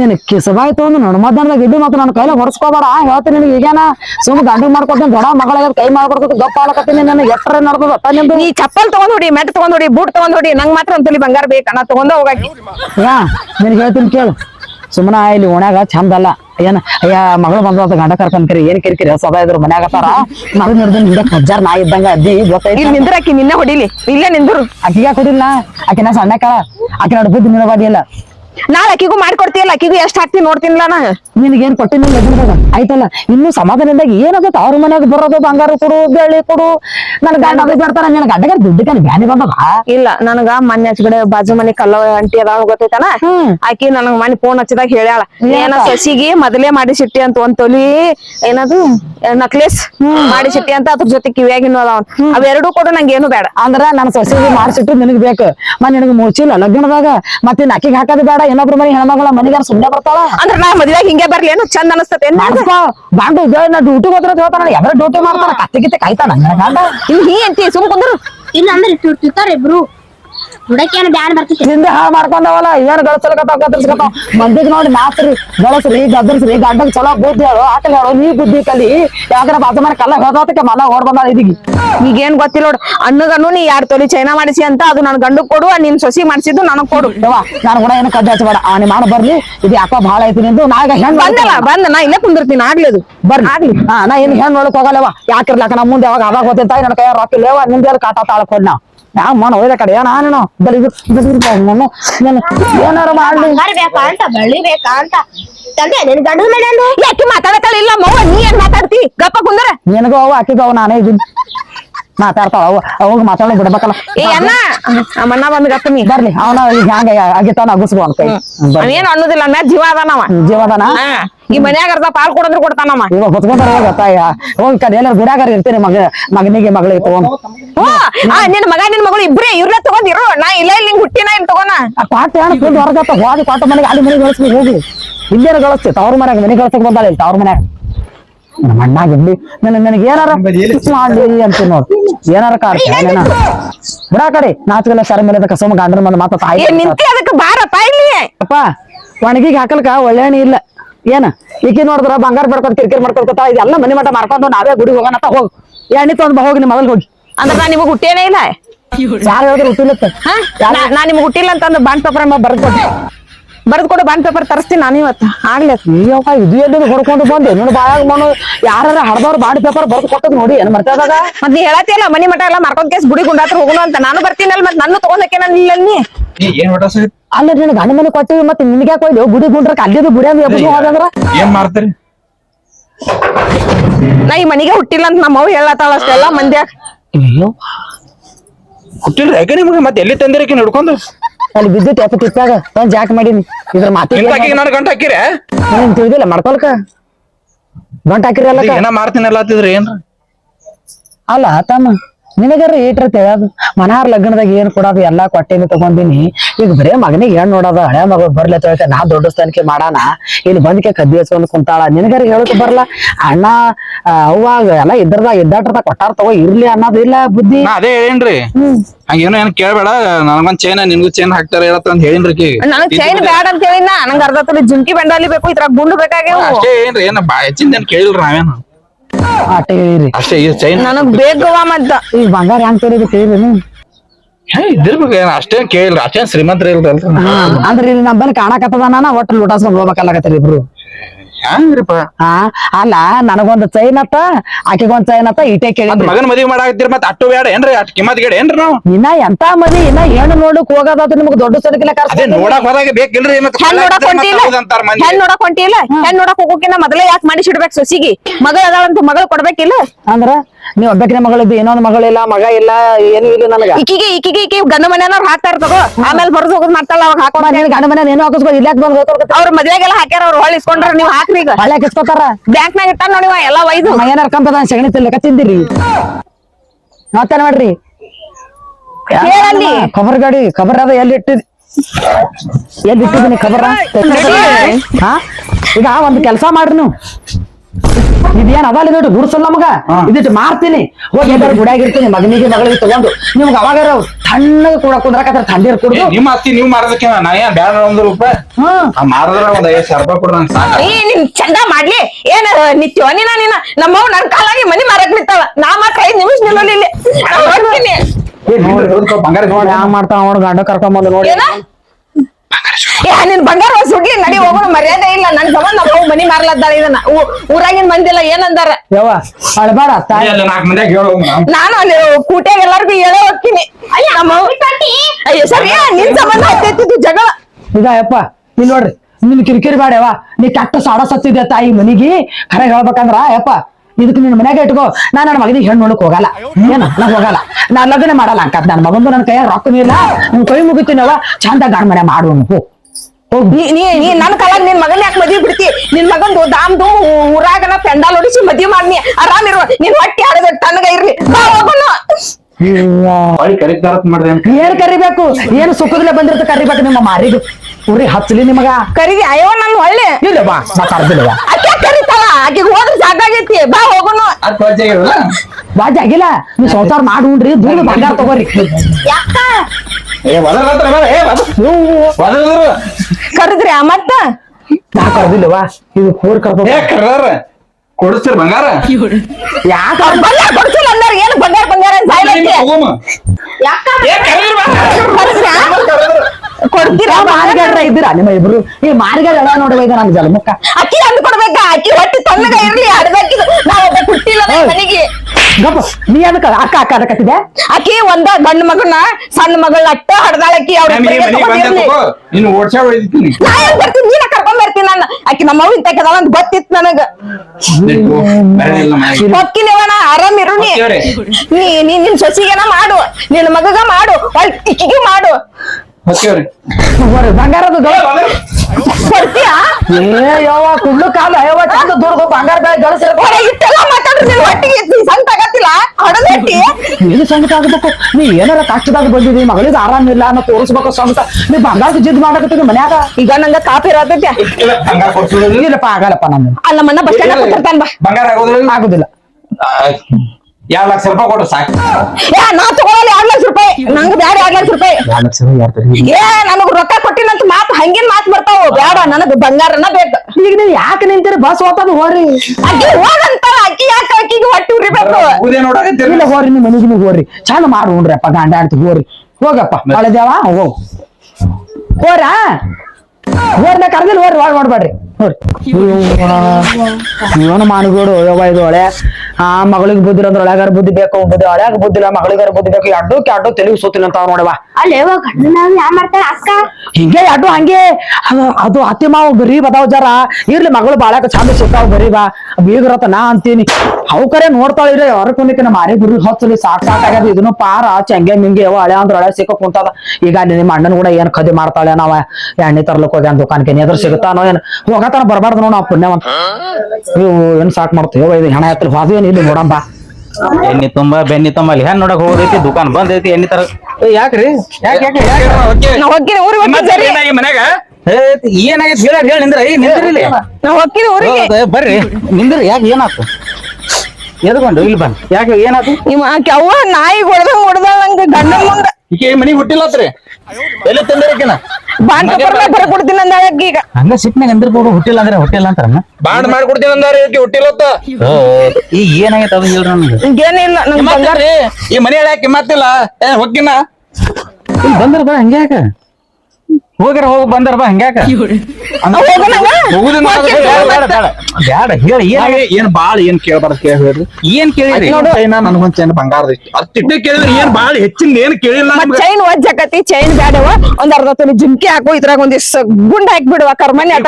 ನೀನ್ ಕಿಸಬಾಯ್ತು ಅಂದ್ರೆ ನೋಡ. ಮಧ್ಯಾಹ್ನದಾಗ ಇದ್ದು ಮತ್ತೆ ನನ್ನ ಕೈಲ ಹೊಡ್ಸ್ಕೋಬೇಡ. ಹೇಳ್ತೀನಿ ನಿನಗೆ ಈಗೇನ. ಸುಮ್ ದಾಂಡಿ ಮಾಡ್ಕೊಡ್ತೀನಿ ದೊಡ್ಡ ಮಗಳ ಕೈ ಮಾಡ್ಕೊಡ್ತೀನಿ ಗಪ್ಪ ಆಡಕತ್ತೀನಿ ನನ್ನ. ಎಷ್ಟರ ನಡ್ದದ? ನಿಮ್ದು ನೀ ಚಪ್ಪಲ್ ತಗೊಂಡ್ ಹೊಡಿ ಮೆಟ್ ತಗೊಂಡ್ ಹೊಡಿ ಬೂಟ್ ತಗೊಂಡ್ ಹೊಡಿ ನಂಗ್ ಮಾತ್ರ ಅಂತಲಿ ಬಂಗಾರ ಬೇಕ. ನಾ ತಗೊಂಡ ಹೋಗಾಕಿ. ಯಾ ನಿನಗೆ ಹೇಳ್ತೀನಿ ಕೇಳು. ಸುಮ್ಮನ ಇಲ್ಲಿ ಓಣ್ಯಾಗ ಚಂದ ಅಲ್ಲ. ಏನ್ ಅಯ್ಯ ಮಗಳು ಬಂದ ಗಂಡ ಕರ್ಕೊಂತೀರಿ ಏನ್ ಕಿರಿಕಿರಿ ಸದಾ ಇದ್ರ ಮನ್ಯಾಗ ಅತ್ತಾರ. ಮಗ ನಿರ್ದಿನ ಹಿಂದೆ ಕಜ್ಜಾರ್ ನಾ ಇದ್ದಂಗ ಅದ್ದಿ ಗೊತ್ತೈತಿ? ನಿಂದ್ರ ಆಕಿ ನಿನ್ನೆ ಹೊಡಿಲಿ. ಇಲ್ಲೇ ನಿಂದ್ರು. ಅಕ್ಕಿಗೆ ಕೊಡಿಲ್ಲ ಆಕಿನ ಸಣ್ಣ ಕಾಳ ಆಕಿ ನೋಡ್ ಬುದ್ಧಿ ನಿನಬಾದಿಲ್ಲ ನಾಳೆ ಅಕ್ಕಿಗೂ ಮಾಡ್ಕೊಡ್ತೀಯಲ್ಲ ಅಕ್ಕಿಗೂ ಎಷ್ಟ್ ಹಾಕ್ತಿ ನೋಡ್ತೀನಿಲ್ಲ ನಾ. ನಿನಗೇನ್ ಕೊಟ್ಟಿನ ಎದ್ರದಾಗ ಆಯ್ತಲ್ಲ? ಇನ್ನು ಸಮಾಧಾನದಾಗ ಏನದ ಅವ್ರ ಮನ್ಯಾಗ ಬರೋದು ಬಂಗಾರ ಕೊಡು ಬೆಳ್ಳಿ ಕೊಡು. ನನ್ ಗಂಡ ಬರ್ತಾರ ನಿನ್ ಗಂಡಗ ದುಡ್ಡಿಗೆ ಬ್ಯಾನಿ ಬಂದದ? ಇಲ್ಲ ನನಗ ಮೊನ್ನೆ ಹಚ್ಗಡೆ ಬಾಜು ಮನಿ ಕಲ್ಲ ಅಂಟಿ ಅದಾವ ಗೊತ್ತೈತನ? ಆಕಿ ನನಗ್ ಮನೆ ಫೋನ್ ಹಚ್ಚಿದಾಗ ಹೇಳ್ಯಾಳ ಏನ ಸಸಿಗೆ ಮೊದಲೇ ಮಾಡಿಸಿಟ್ಟಿ ಅಂತ ಒಂದ್ ತೊಲಿ ಏನದು ನಕ್ಲೆಸ್ ಮಾಡಿಸಿಟ್ಟಿ ಅಂತ ಅದ್ರ ಜೊತೆ ಕಿವಿಯಾಗಿನ ಅದಾವ. ಅವೆರಡು ಕೊಡು ನಂಗೇನು ಬೇಡ. ಅಂದ್ರ ನನ್ನ ಸಸಿಗೆ ಮಾಡಿಸಿಟ್ಟು ನಿನಗ್ ಬೇಕು. ಮತ್ ನಿನಗ್ ಮುಚ್ಚಿಲ್ಲ ಲಗ್ನದಾಗ ಮತ್ತೆ ನಕ್ಕಿಗೆ ಹಾಕೋದು ಬೇಡ ಇನ್ನೊಬ್ರ ಮನೆ ಹೆಣ್ಮಗಳ ಮನೆಗೆ ಸುಮ್ಮನೆ ಬರ್ತಾಳ? ಅಂದ್ರ ನಾ ಮದ್ವೆಗ ಹಿಂಗೆ ಬರ್ಲಿ ಏನು ಚಂದ ಅನಸ್ತತೆ ಬಾಂಡು ನಾ ಡ್ಯೂಟಿ ಹೋದ್ರ ಹೇಳ್ತಾನ ಎದ್ರ ಡ್ಯೂಟಿ ಮಾಡ್ತಾನ ಕತ್ತಿ ಗಿತ್ತೆ ಕಾಯ್ತಾನ ಗಂಡ ಇನ್ ಹೀ ಅಂತಿ ಸುಮ್ ಕುಂದ್ರು. ಇಲ್ಲ ಅಂದ್ರೆ ಇಬ್ರು. ದುಡಕೇನು ಬ್ಯಾನ್ ಬರ್ತೈತಿ ಹಿಂದೆ ಹಾಳು ಮಾಡ್ಕೊಂಡವಲ್ಲ ಏನ್ ಗಳಸಲ್ಕತ್ತಾವ ಗದರ್ಸ್ಕತ್ತಾವ ಮಂದಿಗ್ ನೋಡಿ ನಾಚ್ರಿ ಗಳಸ್ರಿ ಗದರ್ಸ್ರಿ ಗಂಡಗ್ ಚಲೋ ಬುದ್ಧಿ ಹೇಳು ಆಕಲ್ ಹೇಳು ನೀ ಬುದ್ಧಿ ಕಲಿ. ಯಾಕಂದ್ರೆ ಬಾಜು ಮನೆ ಕಲ್ಲ ಹೋದಕ್ಕೆ ಮಲ ಓಡ್ ಬಂದಾಳ ಇದೀಗ. ಈಗೇನ್ ಗೊತ್ತಿಲ್ಲ ನೋಡು ಅಣ್ಣಗನು ನೀ ಯಾರ್ ತೊಲಿ ಚೈನಾ ಮಾಡಿಸಿ ಅಂತ ಅದು ನನ್ ಗಂಡು ಕೊಡು ನಿನ್ ಸೊಸಿ ಮಾಡಿಸಿದ್ದು ನನಗ್ ಕೊಡು. ಯವ್ವ ನಾನು ಕೂಡ ಏನು ಕದ್ದು ಹಚ್ಚಬೇಡ. ಆ ನಿಮ್ಮ ಮಾಡ ಬರ್ಲಿ ಇದು ಯಾಕೋ ಭಾಳ ಐತಿ ನಿಂದು ನಾಗ ಹೆಣ್ ಬಂದಲ್ಲ ಬಂದ ನಾ ಇಲ್ಲೇ ಕುಂದಿರ್ತೀನಿ ಆಗ್ಲಿ ಅದು. ಬರ್ರಿ ಆಗ್ಲಿ. ಹಾ ನಾ ಇನ್ ಹೆಣ್ ನೋಡಕ್ ಹೋಗಲ್ಲವ ಯಾಕಿರ್ಲಾಕ ನಮ್ಮ ಮುಂದೆ ಯಾವಾಗ ಅವಾಗ ಹೋಗ್ತೀನಿ ತಾಯಿ ನನ್ನ ಕೈ ರೊಕ್ಕ ಇಲ್ಲೇವ ನಿಂದೆಲ್ಲ ಕಾಟ ತಾಳಕ್ ಹೋದ್ ನಾವು ಯಾವ ಮನ ಒಯ್ದ ಕಡೆ ಏನ ನಾನು ಬಲಿ ಏನಾರ ಮಾಡಿ ಬೇಕಾ ಅಂತ ಬಳ್ಳಿ ಬೇಕಾ ಅಂತ. ತಂದೆ ನಿನ್ ಗಂಡ ಮೇಲೆ ಯಾಕೆ ಮಾತಾಡಕಲ್ಲ ಇಲ್ಲ ಮವ್ವ ನೀ ಏನ್ ಮಾತಾಡ್ತಿ? ಗಪ್ಪ ಕುಂದ್ರ. ನಿನಗೂ ಅವ ಆಕಿಗೂ ಅವ ನಾನೇ ಇದೀನಿ. ಮಾತಾಡ್ತಾವ ಅವ ಅವಾಗ ಮಾತಾಡೋ ಬಿಡ್ಬೇಕಲ್ಲ. ಏ ಅಣ್ಣ! ಅಮ್ಮಣ್ಣ ಬಂದ್ ಗಪ್ಪ ನೀ ಬರ್ಲಿ ಅವನ ಈಗ ಹ್ಯಾಂಗ ಆಗಿತ್ತಾನ ಅಗಸ್ಬೋ ಅಂತ ಅವೇನ್ ಅನ್ನೋದಿಲ್ಲ ಮ್ಯಾಲ ಜೀವ ಅದಾನವ ಜೀವದಾನ ಈ ಮನ್ಯಾಗ ಅರ್ಧ ಪಾಲ್ ಕೊಡಂದ್ರೆ ಕೊಡ್ತಾನವ ಇವಾಗ ಹೊತ್ಕೊಂಡ್ರೆ ಗೊತ್ತಾಯ ಹೋಗಿ ಕಡೆ ಎಲ್ಲಾರು ಇರ್ತೀನಿ ಮಗ ಮಗನಿಗೆ ಮಗಳಿಗೆ ತಗೊಂಡ್ ಹ್ಞೂ ಆ ನಿನ್ ಮಗ ನಿನ್ ಮಗಳು ಇಬ್ರೇ ಇವ್ರೇ ತಗೊಂಡಿರು ನಾ ಇಲ್ಲ ಇಲ್ಲಿ ನಿಂಗ್ ಹುಟ್ಟಿನ ಇಲ್ಲಿ ತಗೋಣ ಆ ಪಾಟ ಏನು ಫುಲ್ ಹೊರಗತ್ತ ಹೋಗಿ ಪಾಠ ಮನೆಗೆ ಅಲ್ಲಿ ಮನೆಗೆ ಗಳಿಸ್ಬೇಕು ಹೋಗಿ. ಇಲ್ಲೇನ ಗಳಿಸ್ತಿ ತವ್ರ ಮನೆಗೆ ಮನೆ ಗಳಿಸಕ್ ಬಂದಾಳ ಇಲ್ಲಿ ತವ್ರ ಮನ್ಯಾಗ. ನಮ್ಮ ಅಣ್ಣಾಗ ಇರ್ಲಿ ನನ್ ನನಗೆ ಏನಾರ ಮಾಡ್ಲಿ ಅಂತ ನೋಡ್. ಏನಾರ ಕಾಡ್ತ ಬಿಡ ಕಡೆ. ನಾಚ್ಕಲ್ಲ ಸರ ಮೇಲೆ ಕಸಮ ಗಂಡನ ಮಂದ ಮಾತ ತಾಯಿ ನಿಂತಿ ಅದಕ್ಕೆ ಬಾರಪ್ಪ ಇಲ್ಲಿ. ಅಪ್ಪ ಒಣಗಿಗೆ ಹಾಕಲ್ಕ ಒಳ್ಳೆಣಿ ಇಲ್ಲ. ಏನ? ಈಕಿ ನೋಡಿದ್ರ ಬಂಗಾರ ಬೆಡ್ಕೊಂಡ್ ಕಿರಿಕಿರಿ ಮಾಡ್ಕೊಳ್ಕೊತ ಇದೆಲ್ಲ ಮನೆ ಮಠ ಮಾಡ್ಕೊಂಡು ನಾವೇ ಗುಡಿ ಹೋಗೋಣ ಅಂತ ಹೋಗ್. ಎಣ್ಣೆ ತೊಗೊಂಡ್ ಬಾ ಹೋಗಿ ನಿಮ್ಮ ಮೊದಲು ಹೋಗಿ. ಅಂದ್ರ ನಾ ನಿಮಗ್ ಹುಟ್ಟೇನೇ ಇಲ್ಲ. ಯಾರು ಹೇಳಿದ್ರು ಹುಟ್ಟಿಲತ್ತ ನಾ- ನಿಮ್ಗೆ ಹುಟ್ಟಿಲ್ಲ ಅಂತಂದ್ರೆ ಬಾಂಡ್ ಪೇಪರ್ ಬರ್ಕೊಡ್ತೀನಿ ಬರ್ದ್ ಕೊಡು ಬಾಂಡ್ ಪೇಪರ್ ತರಿಸ್ತೀನಿ ನಾನು ಇವತ್ತು. ಆಗ್ಲಿ. ಅಯ್ಯಪ್ಪ ಇದು ಎಲ್ಲಿ ಹೊಡ್ಕೊಂಡು ಬಂದೆ? ನಿನ್ನ ಬಾಯಾಗ ಮನು ಯಾರ ಹಡ್ದವ್ರು ಬಾಂಡ್ ಪೇಪರ್ ಬರ್ದು ಕೊಟ್ಟದ್ ನೋಡಿ ಏನ್ ಮರ್ತದಾಗ ಮತ್ ನೀ ಹೇಳತ್ತಿಯಲ್ಲ ಮನಿ ಮಠ ಎಲ್ಲ ಮಾರ್ಕೊಂಡ್ ಕೇಸ್ ಗುಡಿ ಗುಂಡಾತ್ರ ಹೋಗೋಣ ಅಂತ. ನಾನು ಬರ್ತೀನಲ್ಲ ಮತ್ತೆ ನನ್ನ ತಗೊಂಡಕ್ಕೆ ನಾನು ಇಲ್ಲ ನೀ? ನೀ ಏನ್ ಹೊಟ ಸಿಗತ್ ಅಲ್ಲ ನಿನ್ ಗಂಡ ಮನೆ ಕೊಟ್ಟಿವಿ ಮತ್ತೆ ನಿನ್ಗೆ ಯಾಕೆ ಹೋಯ್ದು ಗುಡಿ ಗುಂಡ್ರಕ್ಕೆ ಅಲ್ಲಿದು ಗುಡಿ ಅಂದ್ರೆ ಹೋದಂದ್ರ? ಏನ್ ಮಾಡ್ತೀರಿ? ನಾ ಈ ಮನಿಗೆ ಹುಟ್ಟಿಲ್ಲ ಅಂತ ನಮ್ಮ ಅವ್ವ ಹೇಳತ್ತಾಳ ಅಷ್ಟೆಲ್ಲ ಮಂದ್ಯಾಗ. ಅಯ್ಯೋ. ಹುಟ್ಟಿಲ್ರಿ ಯಾಕೆ ನಿಮ್ಗೆ? ಮತ್ತೆ ಎಲ್ಲಿ ತಂದಿರಕ್ಕೆ ನಡ್ಕೊಂಡು? ಅಲ್ಲಿ ಬಿದ್ದಿತ್ತು ಎಪ್ಪ ತಿಪ್ಪಾಗ ಒಂದ್ ಜಾಕ್ ಮಾಡೀನಿ. ಇದ್ರ ಇಂತಾಕಿಗೆ ನಾನು ಗಂಟ ಹಾಕಿರಿ? ನೀನ್ ತಿಳಿದಿಲ್ಲ ಮಾಡ್ಕೊಲ್ಕ ಗಂಟ ಹಾಕಿರಿ ಅಲ್ಲ ಏನ ಮಾಡ್ತೀನಿ ಅಲ್ಲತ್ತಿದ್ರಿ ಏನ್ರ? ಅಲ್ಲ ತಮ್ಮ. ನಿನಗರ ಏಟ್ರ ಮನಾರ್ ಲಗ್ನದಾಗ ಏನ್ ಕೊಡೋದು? ಎಲ್ಲಾ ಕೊಟ್ಟೆ ತಗೊಂಡಿನಿ. ಈಗ ಬರೇ ಮಗನಿಗೆ ಏನ್ ನೋಡೋದು ಹಳೆ ಮಗ ಬರ್ಲಿ ತಿಳ್ಕ ನಾ ದೊಡ್ಡ ಸ್ಥಾನಕ್ಕೆ ಮಾಡಾನ? ಇಲ್ಲಿ ಬಂದ್ಕೆ ಕದ್ದಿ ಹಚ್ಕೊಂಡ್ ಕುಂತಾಳ. ನಿನಗರ ಹೇಳಕ್ ಬರ್ಲ? ಅಣ್ಣ ಅವಾಗ ಎಲ್ಲ ಇದ್ರದ ಇದ್ದಾಟ್ರದ ಕೊಟ್ಟಾರ ತಗೋ ಇರ್ಲಿ ಅನ್ನೋದು ಇಲ್ಲ ಬುದ್ಧಿ. ಅದೇ ಹೇಳೇನ್ರಿ. ಹಂಗೇನೋ ಏನ್ ಕೇಳ್ಬೇಡ ನನಗೊಂದ್ ಚೈನ್ ನಿನ್ಗೂ ಚೈನ್ ಹಾಕ್ತಾರ ಹೇಳತ್ತ ಅಂತ ಹೇಳಿನ್ರಿ. ನನಗ್ ಚೈನ್ ಬೇಡ ಅಂತ ಹೇಳಿನ ನಂಗ ಅರ್ಧ ಜುಂಕಿ ಜುಮ್ಕಿ ಬೆಂಡಾಲಿ ಬೇಕು ಇದ್ರಾಗ ಗುಂಡು ಬೇಕಾಗ್ಯಾವ. ಅಷ್ಟೇ ಏನ್ರಿ ಏನ ಹೆಚ್ಚಿಂದ ಏನ್ ಕೇಳಿಲ್ರಿ ನಾವೇನು. ಆಟ ಹೇಳಿರಿ. ಅಷ್ಟೇ ಈ ಚೈನ್ ನನಗ್ ಬೇಕವ ಮತ್ತ. ಈಗ ಬಂಗಾರ ಹೆಂಗ್ ತಿಳಿದು ಕೇಳಿರಿ ಹೇ ಇದಿರ್ಬೇಕು ಏನ್ ಅಷ್ಟೇನ್ ಕೇಳಿಲ್ರಿ ಅಷ್ಟೇನ್ ಶ್ರೀಮಂತರ ಇಲ್ರಿ ಅಂದ್ರ ಅಂದ್ರೆ ಇಲ್ಲಿ ನಮ್ಮಲ್ಲಿ ಕಾಣಕತ್ತದ ನಾನು ಒಟ್ಟು ಲೂಟಾಸ್ಕೊಂಡ್ ಹೋಗ್ಬೇಕಲ್ಲಕತ್ತೀರಿ ಇಬ್ರು. ಹೆಂಗ್ರಿಪ್ಪ? ಹಾ ಅಲ್ಲ ನನಗೊಂದ್ ಚೈನ್ ಅತ್ತ ಆಕೆಗೊಂದ್ ಚೈನ್ ಅತ್ತ ಇಟೇ ಕೇಳಿ ಮಗನ ಮದ್ವಿ ಮಾಡಾಕತ್ತೀರಿ ಮತ್ತೆ ಅಟ್ಟು ಬೇಡ ಏನ್ರಿ ಅಟ್ ಕಿಮ್ಮತ್ ಗೇಡ ಏನ್ರಿ ನಾವು? ಇನ್ನ ಎಂತ ಮದಿ ಇನ್ನ ಏನು ನೋಡಕ್ ಹೋಗೋದಾದ್ರೆ ನಿಮ್ಗೆ ದೊಡ್ಡ ಸರಕಿಲ್ಲ ಅದೇ ನೋಡಕ್ ಹೋದಾಗ ಬೇಕಿಲ್ರಿ ಮತ್ತೆ ಹೆಣ್ ನೋಡಕ್ ಹೊಂಟಿಲ್ಲ. ಹೆಣ್ ನೋಡಕ್ ಹೊಂಟಿಲ್ಲ. ಹೆಣ್ ನೋಡಕ್ ಹೋಗೋಕಿನ ಮೊದಲೇ ಯಾಕೆ ಮಾಡಿ ಸಿಡ್ಬೇಕು ಸೊಸಿಗಿ? ಮಗಳ ಅದಾಳಂತ ಮಗಳು ಕೊಡ್ಬೇಕಿಲ್ಲ? ಅಂದ್ರ? ನೀವ್ ಒಬ್ಬಕಿನ ಮಗಳಿದ್ದು ಏನೋ ಮಗಳಿಲ್ಲ ಮಗ ಇಲ್ಲ ಏನು ಇಲ್ಲ ನನಗ. ಈಕಿಗೆ ಈಕಿಗೆ ಈಕಿ ಗಂಡ ಮನೆಯವ್ರು ಹಾಕ್ತಾರ ತಗೋ. ಆಮೇಲೆ ಬರ್ದು ಹೋಗೋದ್ ಮಾಡ್ತಾಳ ಅವಾಗ ಹಾಕೋ ನಿನ್ ಗಂಡ ಮನೆ ಏನೋ ಹಾಕಿಸ್ಕೊ ಇಲ್ಲಾಕ್ ಬಂದ್ ಹೋಗ್ತಾರ ಅವ್ರ ಮದ್ವೆಗೆಲ್ಲ ಹಾಕ್ಯಾರ ಅವ್ರು ಹೊಳ್ಳಿ ಇಸ್ಕೊಂಡ್ರ ನೀವ್ ಹಾಕ್ರಿ ಈಗ. ಹಳೆ ಹಾಕಿಸ್ಕೊತಾರ ಬ್ಯಾಂಕ್ ನಾಗ ಇಟ್ಟ ನೋಡಿವ ಎಲ್ಲಾ ಒಯ್ದು. ಏನಾರ ಕಂಪದ ಸಗಣಿ ತಿಲ್ಲ ತಿಂದಿರಿ. ನೋಡ್ತಾನ ಮಾಡ್ರಿ? ಹೇಳಲ್ಲಿ. ಖಬರ್ ಗಾಡಿ ಖಬರ್ ಅದ ಎಲ್ಲಿ ಇಟ್ಟಿದ್? ಎಲ್ಲಿ ಇಟ್ಟಿದ್ದೀನಿ ಖಬರ ಹಾ? ಈಗ ಒಂದ್ ಕೆಲಸ ಮಾಡ್ರಿ ನೀವು. ಇದೇನ್ ಅದಲ್ಲ ಇದು ಗುಡ್ಸಲ್ಲ ನಮಗ ಇದಿಟ್ಟು ಮಾರ್ತೀನಿ. ಹೋಗಿ ಎಲ್ಲಾರು ಗುಡಿಯಾಗಿರ್ತೀನಿ ಮಗನಿಗೆ ಮಗಳಿಗೆ ತಗೊಂಡು. ನಿಮ್ಗೆ ಅವಾಗ ತಣ್ಣಗೆ ಕೂಡ ಕುಂದ್ರಕತ್ರ ಥಂಡಿರ್ ಏ, ಕುಡ್ದು. ನಿಮ್ಮ ಅತ್ತಿ ನೀವ್ ಮಾರದಕ್ಕೆ ನಾ ಏನ್ ಬ್ಯಾಡ ಒಂದ್ ರೂಪಾಯಿ? ಮಾರದ್ರ ಒಂದ್ ಐದು ಸಾವಿರ ರೂಪಾಯಿ ಕೊಡ್ರಿ ನಂಗೆ ಸಾಕ. ಈ ನಿನ್ ಚಂದ ಮಾಡ್ಲಿ. ಏನ ನಿತ್ಯೋ ನೀನ ನೀನ. ನಮ್ಮವ್ ನನ್ ಕಾಲಾಗಿ ಮನಿ ಮಾರಕ್ ನಿಂತಾವ ನಾ ಮಾತ್ರ ಐದ್ ನಿಮಿಷ ನಿಲ್ಲೋಲಿಲ್ಲ ಇಲ್ಲಿ. ನಾ ಹೊರ್ಡ್ತೀನಿ. ಏ, ನಿಂದ್ರಿ, ಹೋಗ್ಕೊ, ಬಂಗಾರ ನೋಡಿ. ಮಾಡ್ತಾವ ಅವ್ನು ಗಂಡ ಕರ್ಕೊಂಬಂದು ನೋಡಿ. ಏನ? ಏ ನಿನ್ ಬಂಗಾರ ಸುಡ್ಲಿ ನಡಿ ಹೋಗೋಣ ಮರ್ಯಾದೆ ಇಲ್ಲ. ನನ್ ಸಂಬಂಧ ನಮ್ಮ ಮನಿ ಮಾರ್ಲದ್ದಾಳ ಇದನ್ನ. ಊರಾಗಿನ ಮಂದಿಲ್ಲ ಏನಂದಾರ? ಯವ್ವ ಅಳ್ಬೇಡ ತಾಯಿ. ಅಲ್ಲಿ ನಾಲ್ಕು ಮಂದಿಯಾಗ ಹೇಳೋ ನಾನು ಅಲ್ಲಿ ಕೂಟ್ಯಾಗ ಎಲ್ಲಾರ್ಗು ಹೇಳೇ ಹೋಗ್ತೀನಿ. ಅಯ್ಯೋ ಸರಿ ನಿನ್ ಸಂಬಂಧ ಹತ್ತೈತಿದ್ದು ಜಗಳ. ಇದಪ್ಪ ನೀನ್ ನೋಡ್ರಿ ನಿನ್ ಕಿರಿಕಿರಿ ಬೇಡವಾ ನೀ ಕೆಟ್ಟ ಸಾಡ ಸತ್ತಿದ್ಯ ತಾಯಿ ಮನಿಗೆ? ಖರೆ ಹೇಳ್ಬೇಕಂದ್ರ ಯಪ್ಪ ಇದಕ್ಕೆ ನಿನ್ನ ಮನೆಗೆ ಇಟ್ಕೋ. ನಾನು ನನ್ನ ಮಗನಿಗೆ ಹೆಣ್ಣು ನೋಡಕ್ ಹೋಗಲ್ಲ. ಏನ? ನಾನು ಹೋಗಲ್ಲ. ನಾ ಲಗ್ನ ಮಾಡಲ್ಲ ಅಂತ ನನ್ನ ಮಗಂದು ನನ್ನ ಕೈಯಾಗ ರೊಕ್ಕ ಇಲ್ಲ ನಿನ್ ಕೈ ಮುಗಿತೀನವ ಚಂದ ಗಾಡ್ ಮನೆ ಮಾಡು ನೀ ನೀ ನೀ ನನ್ ಕಾಲಾಗ ನಿನ್ ಮಗನ್ ಯಾಕೆ ಮದ್ವಿ ಬಿಡ್ತಿ? ನಿನ್ ಮಗಂದು ದಾಮ್ದು ಊರಾಗನ ಪೆಂಡಾಲ್ ಹೊಡಿಸಿ ಮದ್ವಿ ಮಾಡ್ನಿ. ಆರಾಮ್ ಇರುವ ನಿನ್ ಹೊಟ್ಟಿ ಆಡದ ತನಗ ಇರ್ಲಿ. ಬಾ ಏನ್ ಕರಿಬೇಕು? ಏನು ಸುಖದಲ್ಲೇ ಬಂದಿರ್ತ ಕರಿಬೇಕು ನಿಮ್ಮ ಮಾರಿಗೆ? ಉರಿ ಹಚ್ಚಲಿ ನಿಮಗ? ಕರಿಗಿ ಅಯ್ಯೋ ನನ್ ಒಳ್ಳೆ ಇಲ್ಲ ಬಾ ಮಾತಾಡ್ದಿಲ್ಲವ ಅಕ್ಕ ಕರಿತಾಳ ಆಕಿಗೆ ಹೋದ್ರ ಸಾಕಾಗೈತಿ ಬಾ ಹೋಗೋಣ ಬಾ ಜಾಗಿಲ್ಲ. ನೀವ್ ಸಂಸಾರ ಮಾಡುಣ್ರಿ ದುಡ್ಡು ಬಂಗಾರ ತಗೋರಿ. ಯಾಕ. ಕರೆದ್ರಿ ಮತ್ತ? ನಾ ಕರ್ದಿಲ್ಲವಾ ಇದು ಕೂರ್ ಕರ್ದ ಏ ಕರ್ದಾರ. ಕೊಡಿಸ್ತೀರಿ ಬಂಗಾರ? ಯಾಕ? ಬಲ್ಲ ಕೊಡ್ಸಿಲ್ಲ ಅಂದಾರ ಏನ್ ಬಂಗಾರ ಬಂಗಾರ ಅಂತ ಯಾಕ? ಏ ಕರ್ದಿರ್ ಬಾ. ಕರ್ದ್ರಾ? ಕರ್ದ್ರು. ಕೊಡ್ತೀರಾ? ಮಾರಿಗಾಡ್ರ ಇದ್ದೀರಾ? ನಿಮ್ಮ ಇಬ್ರು ಈ ಮಾರಿಗಾಡ್ ಎಳ ನೋಡುವ ಈಗ ನನ್ ಜಲಮುಖ. ಅಕ್ಕಿ ಅಂದ್ ಕೊಡ್ಬೇಕ? ಅಕ್ಕಿ ಹೊಟ್ಟಿ ತಣ್ಣಗ ಇರ್ಲಿ ಆಡ್ಬೇಕಿದು ನಾವ್ ಹುಟ್ಟಿಲ್ಲ ನಮ್ ಮನೆಗೆ. ಗಪ್ಪ ನೀ ಅದಕ್ಕ ಅಕ್ಕ ಅಕ್ಕ ಅದಕ್ಕತ್ತಿದೆ ಅಕ್ಕಿ ಒಂದ ಗಂಡ ಮಗನ ಸಣ್ಣ ಮಗಳ ಅಟ್ಟ ಹಡ್ದಾಳಕ್ಕಿ ಅವ್ರ. ನೀನು ಓಡ್ಸಾ ಹೊಡಿತೀನಿ. ನಾ ಏನ್ ಬರ್ತೀನಿ? ನೀನ ಕರ್ಕೊಂಡ್ ಬರ್ತೀನಿ ನಾನು ಆಕಿ ನಮ್ಮ ಅವ್ವ ಇಂತಕದಾಳ ಅಂತ ಗೊತ್ತಿತ್ತು ನನಗ. ಹೊಕ್ಕಿನವಣ ಆರಾಮ್ ಇರು ನೀ. ನೀ ನೀ ನಿನ್ ಸೊಸಿಗೆನ ಮಾಡು. ನಿನ್ನ ಮಗಗ ಮಾಡು. ಒಳ್ ಇಕ್ಕಿಗೂ ಮಾಡು. ಬರ್ರಿ, ಬಂಗಾರದ ಏ, ಯವ್ವ ಕುಡ್ಲು ಕಾಲ ಯವ್ವ ಚಂದ ದುರ್ಗ ಬಂಗಾರ ಬೆಳೆ ಗಳಿಸಿರ ಹೊರ ಇಟ್ಟೆಲ್ಲ ಮಾತಾಡ್ರಿ ನಿನ್ ಹೊಟ್ಟಿಗೆ ಎತ್ತಿ ಸಂತ ಆಗತ್ತಿಲ್ಲ? ಏನು ಸಂಗತ ಆಗ್ಬೇಕು. ನೀ ಏನಾರ ಕಷ್ಟದಾಗ ಬಂದಿದಿ ಮಗಳಿಗೆ ಆರಾಮಿಲ್ಲ ಅನ್ನೋ ತೋರಿಸ್ಬೇಕು ಸಂಗತ ನೀ ಬಂಗಾರದ ಜಿದ್ ಮಾಡಕತ್ತೀವಿ ಮನ್ಯಾಗ. ಈಗ ನಂಗ ಕಾಪಿ ಇರತೈತಿ ಇಲ್ಲ, ಬಂಗಾರ ಕೊಡ್ಸೋದಿಲ್ಲ. ಇಲ್ಲಪ್ಪ ಆಗಲ್ಲಪ್ಪ ನಮ್ಮ ಅಲ್ಲ ಮಣ್ಣ ಬಸ್ ಸ್ಟ್ಯಾಂಡ್ ಕೂತಿರ್ತಾನ ಬಾ. ಬಂಗಾರ ಆಗೋದಿಲ್ಲ. ಆಗುದಿಲ್ಲ. ಎರಡ್ ಲಕ್ಷ ರೂಪಾಯಿ ಕೊಡ್ರಿ ಸಾಕು ಏ ನಾ ತಗೊಳಲ್ಲ ಎರಡ್ ಲಕ್ಷ ರೂಪಾಯಿ ನಂಗ ಬ್ಯಾಡ ಎರಡ್ ಲಕ್ಷ ರೂಪಾಯಿ ಎರಡ್ ಲಕ್ಷ ಯಾರ್ತಾರೆ ಏ ನನಗ್ ರೊಕ್ಕ ಕೊಟ್ಟಿನಂತ ಮಾತು ಹಂಗೇನ್ ಮಾತು ಬರ್ತಾವ ಬ್ಯಾಡ ನನಗ್ ಬಂಗಾರನ ಬೇಕು ಈಗ ನೀವು ಯಾಕೆ ನಿಂತೀರಿ ಬಸ್ ಹೋಗ್ತದ ಹೋರಿ ಅಕ್ಕಿ ಹೋಗಂತಾರ ಅಕ್ಕಿ ಯಾಕ ಅಕ್ಕಿಗೆ ಹೊಟ್ಟಿ ಉರಿಬೇಕು ಇಲ್ಲ ಹೋರಿ ನಿಮ್ಮ ಮನೆಗೆ ನೀವು ಹೋರಿ ಚಂದ ಮಾಡಿ ಉಣ್ರಪ್ಪ ಗಂಡ ಆಡ್ತಿ ಹೋರಿ ಹೋಗಪ್ಪ ಹಳದೇವ ಹೋಗ್ ಹೋರಾ ಹೋರ್ನ ಕರ್ದಿಲ್ಲ ಹೋರಿ ಒಳಗ್ ಮಾಡ್ಬೇಡ್ರಿ ಹೋರಿ ಇವನು ಮಾನಗೋಡು ಯವ್ವ ಇದು ಒಳೆ ಆ ಮಗಳಿಗೆ ಬುದ್ಧಿ ಅಂದ್ರೆ ಒಳಗಾರ ಬುದ್ಧಿ ಬೇಕು ಬುದ್ಧಿ ಒಳಗ ಬುದ್ಧಿಲ್ಲ ಮಗಳಿಗಾರ ಬುದ್ಧಿ ಬೇಕು ಎರಡು ಕ್ಯಾಡು ತೆಲುಗು ಸೋತಿಲ್ಲ ಅಂತ ನೋಡವ ಅಲ್ಲೇ ಅಕ್ಕ? ಹಿಂಗೆ ಎರಡು ಹಂಗೆ ಅದು ಅತಿ ಮಾವು ಗರೀಬ್ ಅದಾವ ಜರ. ಇರ್ಲಿ ಮಗಳು ಬಾಳಕ ಚಂದ ಸಿಗ್ತಾವ ಗರೀಬ ಬೀಗ್ರತ ನಾ ಅಂತೀನಿ. ಅವು ಕರೆ ನೋಡ್ತಾಳ ಇರ ಅವ್ರ ನಮ್ಮ ಮಾರಿ ಗುರು ಹಚ್ಚಲಿ ಸಾಕ್ ಸಾಕಾಗ್ಯದ ಇದನ್ನು ಪಾರ ಚಂಗೆ ಮಿಂಗೆ ಯಾವ ಹಳೆ ಅಂದ್ರ ಹಳೆ ಸಿಕ್ಕ ಕುಂತದ. ಈಗ ನಿಮ್ಮ ಅಣ್ಣನ ಕೂಡ ಏನ್ ಖದಿ ಮಾಡ್ತಾಳೆ ನಾವ ಎಣ್ಣೆ ತರ್ಲಕ್ ಹೋಗ್ಯಾನ ದುಕಾನ್ಗೆ ಎದ್ರ ಸಿಗುತ್ತಾನೋ ಏನ್? ಹೋಗತಾನ ಬರಬಾರ್ದು ನೋಡ್ ನಾವು ಪುಣ್ಯವಂತ ನೀವು ಏನ್ ಸಾಕ್ ಮಾಡ್ತೀವಿ ಇದು ಹೆಣ ಎತ್ತಲ್ ಹೋದ್ವಿ ಏನ್ ಇಲ್ಲಿ ನೋಡಂಬ ಎಣ್ಣೆ ತುಂಬಾ ಬೆನ್ನಿ ತುಂಬ ಅಲ್ಲಿ ಹೆಣ್ ನೋಡಕ್ ಹೋಗೈತಿ ದುಕಾನ್ ಬಂದೈತಿ ಎಣ್ಣೆ ತರ ಏ, ಯಾಕ್ರಿ? ಯಾಕೆ ಯಾಕೆ ಮನ್ಯಾಗ? ಏನಾಗೈತಿ ಹೇಳ ಹೇಳಿ ನಿಂದ್ರ. ಏ ನಿಂದ್ರಿ ಇಲ್ಲಿ ನಾವ್ ಹೋಗ್ತೀನಿ ಊರಿಗೆ. ಹೌದಾ? ಬರ್ರಿ. ನಿಂದ್ರಿ ಯಾಕೆ ಏನಾತು? ಎದ್ಕೊಂಡು ಇಲ್ಲಿ ಬನ್ ಯಾಕೆ ಏನಾತು? ನಿಮ್ಮ ಆಕಿ ಅವ್ವ ನಾಯಿ ಹೊಡೆದಂಗ್ ಹೊಡೆದ ನಂಗ ಗಂಡನ ಮುಂದ. ಈಕೆ ಮನಿಗ್ ಹುಟ್ಟಿಲ್ಲತ್ರಿ? ಎಲ್ಲಿ ತಂದಿರಕಿನ ಬಾಂಡ್ ಪೇಪರ್ ಬರ ಕೊಡ್ತೀನಿ ಅಂದ ಈಗ. ಹಂಗ ಸಿಟ್ನಾಗ ಅಂದಿರ್ಬೋದು ಹುಟ್ಟಿಲ್ಲ ಅಂದ್ರೆ ಹುಟ್ಟಿಲ್ಲ ಅಂತಾರನ್ನ ಬಾಂಡ್ ಮಾಡ್ಕೊಡ್ತೀನಿ ಅಂದಾರ ಈಕಿ ಹುಟ್ಟಿಲ್ಲತ್ತ. ಈಗ ಏನಾಗೈತೆ ಅದು ಹೇಳ್ರಿ ನನಗೆ ಹಿಂಗೇನಿಲ್ಲ ನಂಗ್ ಬಂಗಾರ ಬಂಗಾರಿ ಈ ಮನಿ ಹೇಳಕ್ ಮತ್ತಿಲ್ಲ ಏ ಹೊಕ್ಕಿನ ಇಲ್ಲಿ ಬಂದ್ರ ಬಾ ಹಂಗ್ಯಾಕ? ಹೋಗ್ರ ಹೋಗಿ ಬಂದರ ಬಾ ಹಂಗ್ಯಾಕ. ಬ್ಯಾಡ ಹೇಳ ಏನ್ ಏನ್ ಬಾಳ ಏನ್ ಕೇಳ್ಬಾರ್ದು ಕೇಳಿ ಹೇಳ್ರಿ. ಏನ್ ಕೇಳಿರಿ ಚೈನಾ ನನ್ಗೊಂದ್ ಚೈನ್ ಬಂಗಾರದ ಇತ್ತು ಅದ್ ತಿಟ್ಟೆ ಕೇಳಿದ್ರೆ ಏನ್ ಬಾಳ ಹೆಚ್ಚಿನ ಏನ್ ಕೇಳಿಲ್ಲ. ಚೈನ್ ವಜ್ಜಾಕತಿ ಚೈನ್ ಬ್ಯಾಡವ. ಒಂದ್ ಅರ್ಧ ತೊಲಿ ಜುಮ್ಕಿ ಹಾಕು ಇದ್ರಾಗ ಒಂದಿಷ್ಟು ಗುಂಡ್ ಹಾಕಿ ಬಿಡುವ ಕರ್ಮನಿ ಆಟ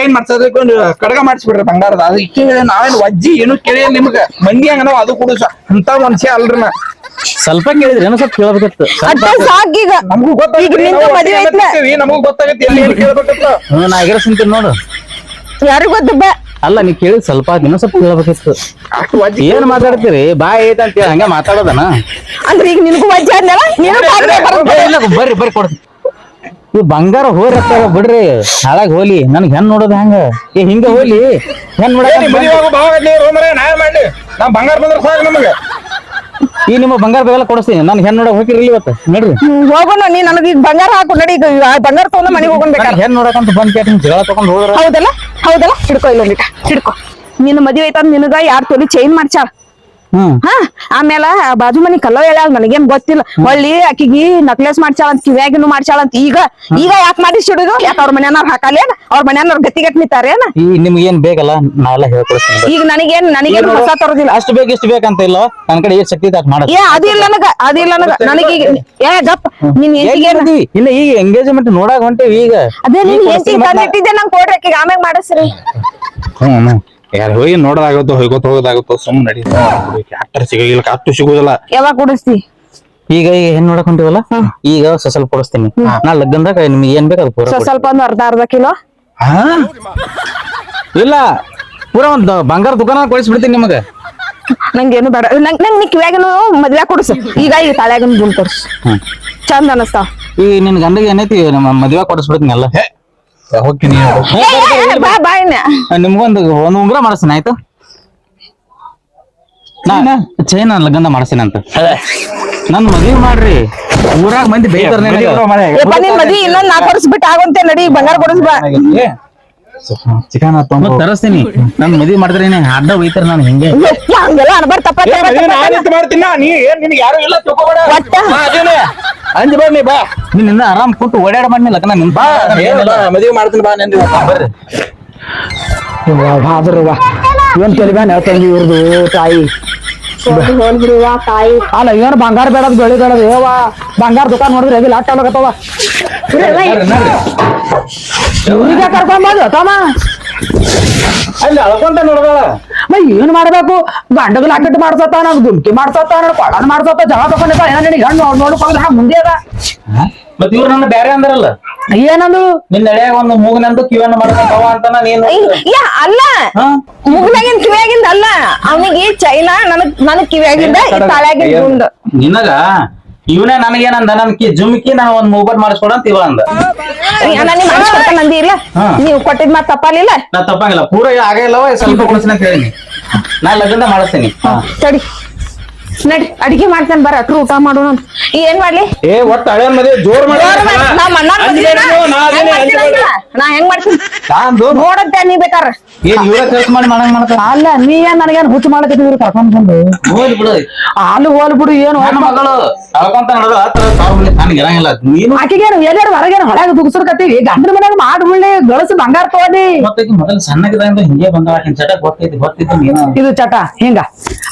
ಚೈನ್ ಮಾಡ್ಸೋದಕ್ಕೆ ಒಂದು ಕಡಗ ಮಾಡಿಸ್ಬಿಡ್ರಿ ಬಂಗಾರದ. ಅದು ಕೇಳಿ ನಾವೇನ್ ವಜ್ಜಿ ಏನು ಕೇಳಿಲ್ಲ ನಿಮ್ಗ. ಮಂದಿ ಹಂಗ ಅದು ಕೂಡ ಅಂತ ಮನುಷ್ಯ ಅಲ್ರಿ ನಾ ಸ್ವಲ್ಪ ಕೇಳಿದ್ರೆ ಏನೋ ಸ್ವಲ್ಪ ಕೇಳಬೇಕಿತ್ತು. ಅಟ್ಟ ಸಾಕೀಗ ನಮಗೂ ಈಗ ನಿಂದು ಮದ್ವೆ ಐತ್ಲ ನಮಗೂ ಗೊತ್ತಾಗತ್ತೆ ಎಲ್ಲಿ ಏನ್ ನಾ ಆಗಿರೋ ಸಿಂತೀನಿ ನೋಡು. ಯಾರು ಗೊತ್ತಬ್ಬ ಅಲ್ಲ ನೀ ಕೇಳಿ ಸ್ವಲ್ಪ ಇನ್ನೂ ಸ್ವಲ್ಪ ಕೇಳಬೇಕಿತ್ತು. ಏನ್ ಮಾತಾಡ್ತೀರಿ? ಬಾಯ್ ಐತೆ ಅಂತ ಹಂಗ ಮಾತಾಡೋದನ? ಅಂದ್ರೆ ಈಗ ನಿನಗೂ ವಜ್ಜ ನೀನು ಇಲ್ಲ, ಬರ್ರಿ ಬರ್ರಿ ಕೊಡ್ತೀನಿ. ಈ ಬಂಗಾರ ಹೋರಿ ಅತ್ತಾಗ ಬಿಡ್ರಿ ಹಾಳಾಗ ಹೋಲಿ. ನನ್ಗೆ ಹೆಣ್ ನೋಡೋದು ಹೆಂಗ? ಏ ಹಿಂಗ ಹೋಲಿ. ಹೆಣ್ ನೋಡಕ್ ಮದುವೆ ಆಗೋ ಭಾವ ರೋಮರೇ ನಾಯ ಮಾಡಿ ನಾ ಬಂಗಾರ ಬಂದ್ರೆ ಸಾಕು ನಮಗೆ. ಈ ನಿಮ್ಮ ಬಂಗಾರ ಬೆಲ್ಲ ಕೊಡಿಸ್ತೀನಿ. ನನ್ ಹೆಣ್ಣು ನೋಡಕ್ ಹೋಗಿರಲಿ ಇವತ್ತು. ನೋಡ್ರಿ. ಹೋಗೋಣ ನೀ ನನಗೆ ಈಗ ಬಂಗಾರ ಹಾಕು ನಡಿ ಈಗ ಆ ಬಂಗಾರ ತಗೊಂಡು ಮನೆಗೆ ಹೋಗೋಣ ಬೇಕಾದ್ರೆ ಹೆಣ್ ನೋಡಕಂತ ಬಂದ್ ಕೇಟ್ ಜಗಳ ತಗೊಂಡ್ ಹೋದ್ರ. ಹೌದಲ್ಲ ಹೌದಲ್ಲ? ಹಿಡ್ಕೊ ಇಲ್ಲೊಂದಿಟ ಹಿಡ್ಕೊ. ನಿನ್ನ ಮದುವೆ ಐತಂದ್ ನಿನಗ ಯಾರ್ ತೊಲಿ ಚೈನ್ ಮಾಡ್ಸಾಳ ಹ್ಮ್ ಹಾ ಆಮೇಲ ಆ ಬಾಜು ಮನಿ ಕಲ್ಲೋ ಹೇಳ ನನಗೇನ್ ಗೊತ್ತಿಲ್ಲ. ಹೊಳ್ಳಿ ಆಕಿಗಿ ನಕ್ಲೆಸ್ ಮಾಡ್ಸಾಳ ಅಂತ ಕಿವ್ಯಾಗಿನು ಮಾಡ್ಸಾಳ ಅಂತ ಈಗ ಈಗ ಯಾಕೆ ಮಾಡಿಸ್ ಹುಡುಗ ಯಾಕೆ ಅವ್ರ ಮನೆಯವ್ರ ಹಾಕಲೇನ ಅವ್ರ ಮನೆಯವ್ರ ಗತಿಗಟ್ ನಿಂತಾರೇನ ಈ ನಿಮ್ಗೆ ಏನ್ ಬೇಕಲ್ಲ ನಾವೆಲ್ಲ ಹೇಳ್ಕೊಳ್ತೀನಿ ಹೇಳ್ಕೊಡ್ತೀನಿ. ಈಗ ನನಗೇನ್ ನನಗೇನ್ ಹೊಸ ತರೋದಿಲ್ಲ. ಅಷ್ಟು ಬೇಕು ಇಷ್ಟು ಬೇಕಂತ ಇಲ್ಲ. ನನ್ ಕಡೆ ಏನ್ ಶಕ್ತಿ ಮಾಡ. ಏ ಅದಿಲ್ಲ ನನಗ ಅದಿಲ್ಲ ನನಗ. ನನಗೀಗ ಏ ಗಪ್ ನೀನ್ ಹೆಂಡತಿಗೆ ಇಲ್ಲ ಈಗ ಎಂಗೇಜ್ಮೆಂಟ್ ನೋಡಾಕ್ ಹೊಂಟೇವಿ ಈಗ. ಅದೇ ನಿನ್ ಈಗ ಹೆಂಡತಿ ತಂದಿಟ್ಟಿದ್ದೆ ನಂಗೆ ಕೊಡ್ರಿ ಆಕಿಗೆ ಆಮ್ಯಾಗ ಮಾಡಿಸ್ರಿ. ಹ್ಮ್ ಹ್ಮ್. ಯಾರು ಹೋಗಿ ನೋಡೋದಾಗುತ್ತೋ ಹೋಗೋತ್ ಹೋಗೋದಾಗುತ್ತೋ ಸುಮ್ಮನೆ ನಡೀತಾರ ಆಕ್ಟರ್ ಸಿಗೋಗಿಲ್ಲ ಅಷ್ಟು ಸಿಗೋದಿಲ್ಲ. ಯಾವಾಗ ಕೊಡಿಸ್ತಿ? ಈಗ ಈಗ ಏನ್ ನೋಡಕ್ ಹೊಂಟಿವಲ್ಲ? ಈಗ ಸಸಲ್ ಸ್ವಲ್ಪ ಕೊಡಿಸ್ತೀನಿ ನಾ ಲಗ್ನದಾಗ ನಿಮ್ಗೆ ಏನ್ ಬೇಕು ಅದು ಪೂರ ಸ್ವಲ್ಪ ಒಂದು ಅರ್ಧ ಅರ್ಧ ಕಿಲೋ? ಹಾ? ಇಲ್ಲ ಪೂರ ಒಂದು ಬಂಗಾರ ದುಕಾನ ಕೊಡಿಸ್ಬಿಡ್ತೀನಿ ನಿಮಗೆ. ನಂಗೇನು ಬೇಡ. ನಂಗ್ ನಂಗ್ ನೀ ಕಿವ್ಯಾಗನು ಮದ್ವೆ ಕೊಡ್ಸು. ಈಗ ಈಗ ತಾಳ್ಯಾಗನು ಕೊಡ್ಸು ಹ್ಮ್. ಚಂದ ಅನಸ್ತಾವ. ಈ ನಿನ್ ಗಂಡಗೆ ಏನೈತಿ ನಮ್ಮ ಮದ್ವೆ ಕೊಡಿಸ್ಬಿಡ್ತೀನಿ ಎಲ್ಲ. ಬಾ ಬಾ ಇನ್ನ. ನಿಮ್ಗೊಂದು ಒಂದ್ ಉಂಗ್ರ ಮಾಡಿಸ್ತೀನಿ ಆಯ್ತು? ನಾ ಚೈನ ಲಗ್ನ ಮಾಡಿಸ್ತೀನಿ ಅಂತ. ನನ್ ಮದ್ವಿ ಮಾಡ್ರಿ. ಊರಾಗ ಮಂದಿ ಬೈತಾರ ಮದ್ವಿ ಇನ್ನೊಂದ್ ನಾಲ್ಕು ವರ್ಷ ಬಿಟ್ಟು ನಡಿ ಬಂಗಾರ ಕೊಡಿಸ್ ಬಾ. ಚಿಕನ್ ತರಸ್ತೀನಿ. ನನ್ ಮದ್ವಿ ಮಾಡಿದ್ರೆ ಅಡ್ಡ ಒಯ್ತಾರ ನಾನು ಹಿಂಗೆ. ಹಂಗೆಲ್ಲ ಅನ್ಬಾರ್ದು ತಪ್ಪ. ಮಾಡ್ತೀನಿ ನೀ ಏನ್ ನಿನ್ಗೆ ಯಾರು ಇಲ್ಲ ತಿಳ್ಕೊಬೇಡ. ಅಂಜ್ ಬಾ ನೀ ಬಾ. ನಿನ್ನ ಆರಾಮ್ ಕೊಟ್ಟು ಓಡಾಡ ಮಾಡಿ ಲಗ್ನ ನಿನ್ ಬಾ ಮದುವೆ ಮಾಡ್ತೀನಿ ಬಾ ನಂದು ಬರ್ರಿ. ಆದ್ರವ್ವ ಏನ್ ತಲಿಬ್ಯಾನ್ ಹೇಳ್ತಂಗಿ ಇವ್ರದು ತಾಯಿ. ಅಲ್ಲ ಏನ್ ಬಂಗಾರ ಬೇಡದ್ ಬೆಳಿ ಬೇಡದ್ ಏವಾ ಬಂಗಾರ ದುಕಾನ್ ನೋಡಿದ್ರೆ ಎಲ್ಲಿ ಲಾಟ್ ಆಗ್ಲಕತ್ತವ? ಇವ್ರಿಗೆ ಕರ್ಕೊಂಬಂದು ತಮ್ಮ. ಅಲ್ಲಿ ಅಳ್ಕೊಂತ ನೋಡ್ದಾಳ. ಮ ಏನ್ ಮಾಡ್ಬೇಕು? ಗಂಡಗ್ ಲಾಕೆಟ್ ಮಾಡ್ಸತ್ತ ನನ್ ದುಮ್ಕಿ ಮಾಡ್ಸತ್ತ ನನ್ ಕೊಳನ್ ಮಾಡ್ಸತ್ತ ಜಗ ತಕೊಂಡಿದ್ದ ಏನ ನಿನಗೆ ಹೆಣ್ಣು ನೋಡ್ ನೋಡ್ಕೊಂಡ್ರೆ ಮುಂದೆ ಅದ. ಮತ್ ಇವ್ರು ನನ್ನ ಬ್ಯಾರೆ ಅಂದ್ರಲ್ಲ? ಏನಂದು ನಿನ್ ನಡೆಯಾಗ ಒಂದು ಮೂಗನಂದು ಕಿವನ್ನ ಮಾಡ್ಕೊಂಡವ ಅಂತ ನೀನು ಯಾ ಅಲ್ಲ? ಮುಗ್ನಾಗಿನ್ ಕಿವ್ಯಾಗಿಂದ ಅಲ್ಲ. ಅವನಿಗೆ ಚೈನಾ ನನಗ್ ನನಗ್ ಕಿವಿಯಾಗಿಂದ ಈ ತಾಳ್ಯಾಗಿಂದ ಗುಂಡ್ ನಿನಗ? ಇವನೇ ನನಗೇನಂದ? ನನ್ ಕಿ ಜುಮ್ಕಿ ನಾನು ಒಂದ್ ಮೊಬೈಲ್ ಮಾಡಿಸ್ಕೊಡ ಅಂತ ಇವ ಅಂದ. ಮಾಡಿಸ್ಕೊಡ್ತಾನ ಅಂದಿ ಇಲ್ಲ. ನೀವು ಕೊಟ್ಟಿದ್ ಮಾತ್ರ ತಪ್ಪಲಿಲ್ಲ ನಾ ತಪ್ಪಂಗಿಲ್ಲ. ಪೂರ ಆಗಿಲ್ಲವ ಸ್ವಲ್ಪ ಕೊಡಿಸ್ತೀನಿ ಅಂತ ಹೇಳಿನಿ. ನಾ ಲಗ್ನ ಮಾಡಿಸ್ತೀನಿ. ನಡಿ ಅಡಿಗೆ ಮಾಡ್ತಾನೆ ಬರ ಅಟ್ರು ಊಟ ಮಾಡೋಣ ಅಂತ. ಏನ್ ಮಾಡ್ಲಿ? ಏ ಒಟ್ಟ ಹಳೆ ಮದ್ವೆ ಜೋರ್ ಮಾಡಿ ಜೋರ್ ಮಾಡ್- ನಮ್ಮ ಅಣ್ಣನ್ ಮದ್ವೆ ನಾ- ಹೆಂಗ್? ನಾ ಹೆಂಗ್ ಮಾಡ್ತೀನಿ? ನೋಡಂತೆ ನೀ ಬೇಕಾರ. ಏನ್ ಇವ್ರ ಕೆಲಸ ಮಾಡಿ ಮಾಡಂಗ್ ಮಾಡ್ತಾರ? ಅಲ್ಲ ನೀ ಏನ್ ನನಗೇನ್ ಹುಚ್ಚು ಮಾಡಕತ್ತಿ ಇವ್ರು ಕರ್ಕೊಂಡ್ ಬಂದು? ಹೋಲ್ ಬಿಡು. ಅಲ್ಲಿ ಹೋಲ್ ಬಿಡು ಏನು ನನ್ನ ಮಗಳು ಅಳ್ಕೊಂತ ನೋಡಿದ್ರ ಆತರ ಮಂದಿ ತಾನಿಗೆ ಇರಂಗಿಲ್ಲ. ನೀನು ಆಕಿಗೇನು ಎಲ್ಲಾರು ಹೊರಗೇನು ಹೊರಗೆ ದುಗ್ಸರ್ಕತ್ತೀವಿ ಗಂಡನ ಮನ್ಯಾಗ ಮಾಡ್ ಬಿಡ್ಲಿ ಗಳಸಿ ಬಂಗಾರ ತಗೋದಿ. ಮತ್ತೆ ಮೊದಲು ಸಣ್ಣಗಿದಂಗ ಹಿಂಗೆ ಬಂದ ಆಕಿನ ಚಟ ಗೊತ್ತೈತಿ ಗೊತ್ತಿತ್ತು ನೀನು. ಇದು ಚಟ ಹಿಂಗ.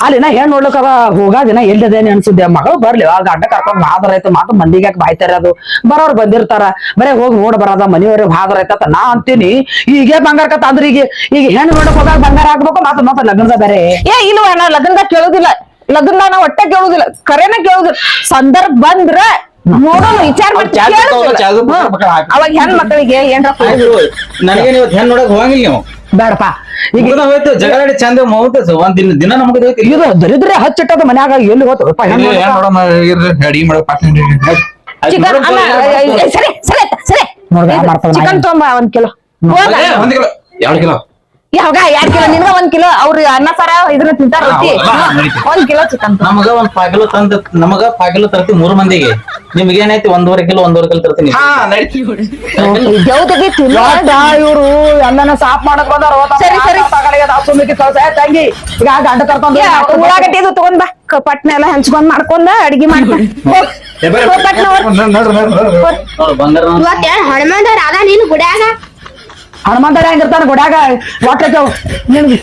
ಅಲ್ಲಿ ನಾ ಹೆಣ್ ನೋಡ್ಲಕ್ಕ ಹೋಗಾದಿನ ಎಲ್ಲಿದೇನೆ ಅನ್ಸಿದ್ದೆ ಮಗಳು ಬರ್ಲಿ ಆ ಗಂಡ ಕರ್ಕೊಂಡ್ ಹಾದ್ರ ಆಯ್ತು ಮಾತು ಮಂದಿಗೆ ಯಾಕೆ ಬಾಯ್ತಾರ ಅದು? ಬರೋರ್ ಬಂದಿರ್ತಾರ. ಬರೇ ಹೋಗಿ ನೋಡ್ ಬರದ ಮನೆಯವ್ರಿಗೆ ಹಾದ್ರ ಆಯ್ತತ ನಾ ಅಂತೀನಿ. ಈಗ ಬಂಗಾರ ಕತ್ತ ಅಂದ್ರೆ ಈಗ ಈಗ ಹೆಣ್ಣು ನೋಡಕ್ ಹೋದಾಗ ಬಂಗಾರ ಹಾಕ್ಬೇಕು ಮಾತು ಮಾತು ಲಗ್ನದ ಬೇರೆ. ಏ ಇಲ್ವ ನಾ ಲಗ್ನದ ಕೇಳುದಿಲ್ಲ. ಲಗ್ನದಾಗ ನಾ ಒಟ್ಟ ಕೇಳುದಿಲ್ಲ. ಕರೆನ ಕೇಳುದಿಲ್ಲ. ಸಂದರ್ಭ ಬಂದ್ರ ನೋಡೋಣ ವಿಚಾರ. ಅವಾಗ ಹೆಣ್ ಮಕ್ಕಳಿಗೆ ಏನ್ರ. ನನಗೆ ಇವತ್ತು ಹೆಣ್ ನೋಡಕ್ ಹೋಗಿಲ್ಲ ನೀವು? ಬೇಡಪ್ಪ. ಈಗ ಮುಗ್ದ ಹೋಯ್ತು ಜಗಳಾಡಿ ಚಂದ ಮುಗ್ದ ಒಂದ್ ದಿನ ದಿನ ನಮ್ಗೆ ಹೋಯ್ತು. ಇದು ದರಿದ್ರೆ ಹಚ್ಚಿಟ್ಟದ ಮನ್ಯಾಗ ಎಲ್ಲಿ ಹೋತಪ್ಪ ಏನ್? ನೋಡಮ್ಮ ಅಡಿಗೆ ಮಾಡೋ ಪಾತ್ರ ಚಿಕನ್ ಅಲ್ಲ ಏ, ಸರಿ ಸರಿ ಸರಿ. ನೋಡ್ದ, ಮಾಡ್ತಾವ ಚಿಕನ್ ತೊಂಬ ಒಂದ್ ಕಿಲೋ. ಹೋಗ ಒಂದ್ ಕಿಲೋ ಎರಡು ಕಿಲೋ. ಯಾವಾಗ? ಎರಡ್ ಕಿಲೋ? ನಿನ್ಗ ಒಂದ್ ಕಿಲೋ? ಅವ್ರ ಅನ್ನ ಸಾರ ಇದನ್ನ ತಿಂತಾರ ರೊಟ್ಟಿ ಹೌದಾ? ಹಾ, ನಡೀತದೆ. ಒಂದ್ ಕಿಲೋ ಚಿಕನ್ ನಮಗ ಒಂದ್ ಪಾಕಿಲು ತಂದ ನಮಗ ಪಾಕಿಲು ತರ್ತಿ ಮೂರು ಮಂದಿಗೆ. ನಿಮ್ಗೆ ಏನೈತಿ ಒಂದೂವರೆ ಕಿಲೋ ಒಂದೂವರೆ ಕಿಲೋ ತರ್ತೀನಿ ಹಾ ನಡೀತಿ ದೇವತೆಗೆ ತಿನ್ನೋ ಒಟ್ಟ ಇವ್ರು ಅನ್ನನ ಸಾಫ್ ಮಾಡಕ್ ಬಂದಾರ ಸರಿ, ಸರಿ. ಸುಮ್ಮಿಗೆ ಕಳ್ಸ. ಏ, ತಂಗಿ ಈಗ ಗಂಡ ಕರ್ಕೊಂಡ್ ಉಳ್ಳಾಗಡ್ಡಿ ಇದು ತಗೊಂಡ್ ಬಾ. ಕ- ಪಟ್ನೆ ಎಲ್ಲ ಹಂಚ್ಕೊಂಡ್ ಮಾಡ್ಕೊಂಡ ಅಡಿಗೆ ಮಾಡ್ಕೊಂಡ್ ಬಂಗಾರ ಇವತ್ತ ಹನುಮಂತವ್ರ ಅದ ನೀನು ಗುಡ್ಯಾಗ? ಹನುಮಂತರ ಹೆಂಗಿರ್ತಾನ ಗುಡ್ಯಾಗ? ಒಟ್ಟ ನಿನ್ಗೆ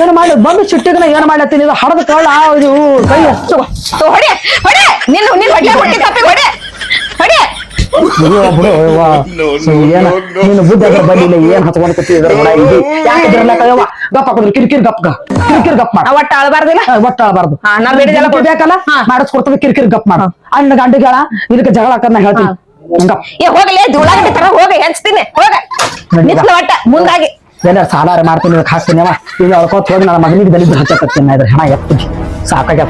ಏನ್ ಮಾಡಿ ಬಂದು ಚುಟ್ಟಿಗನ ಏನ್ ಮಾಡ್ಲತ್ತೀನಿ ಇದು ಹಡದ ಕಳ್ಳ ಇದು ಕೈ ಅಷ್ಟು ಹೊಡೆ ಹೊಡೆ ನಿನ್ನ ನಿನ್ನ ಹೊಟ್ಟೆ ಹೊಟ್ಟೆ ಕಪ್ಪಿ ಹೊಡೆ ಹೊಡೆ. ನೀನು ಬುದ್ಧಿ ಬಂದಿಲ್ಲ ಏನ್ ಹತ್ಕೊಂಡ್ ಕೂತಿದ್ರ ಇದು ಯಾಕೆ ಇದ್ರಲ್ಲ ಯವ್ವ ಗಪ್ಪ ಹಾಕೋದ್ರಿ ಕಿರಿಕಿರಿ ಗಪ್ ಕಿರಿಕಿರಿ ಗಪ್ ಮಾಡ. ಒಟ್ಟ ಅಳಬಾರ್ದಿಲ್ಲ ಒಟ್ಟ ಬೇಕಲ್ಲ? ಮಾಡಿಸ್ಕೊಡ್ತದೆ ಕಿರಿಕಿರಿ ಗಪ್ ಮಾಡ. ಅಣ್ಣ ಗಂಡಿಗಳ ಇದಕ್ಕೆ ಜಗಳ ಹಾಕದ್ ನಾ ಹೇಳ್ತೀನಿ. ಏ ಹೋಗಲೇ ತರ ಹೋಗ ಹೆಂಚ್ತೀನಿ. ಹೋಗ. ನಿತ್ಲ ಒಟ್ಟ ಮುಂದಾಗಿ. ಎಲ್ಲ ಸಾಲಾರ ಮಾಡ್ತೀನಿ ಹಾಕ್ತೀನಿ ಈಗ ಅಳ್ಕೋತ ಹೋಗಿ ನನ್ನ ಮಗನಿಗೆ ದಲಿತ ಹಚ್ಚಕತ್ತೀನಿ ಹಣ ಎತ್ತೀನಿ ಸಾಕಾಗ್ಯದ.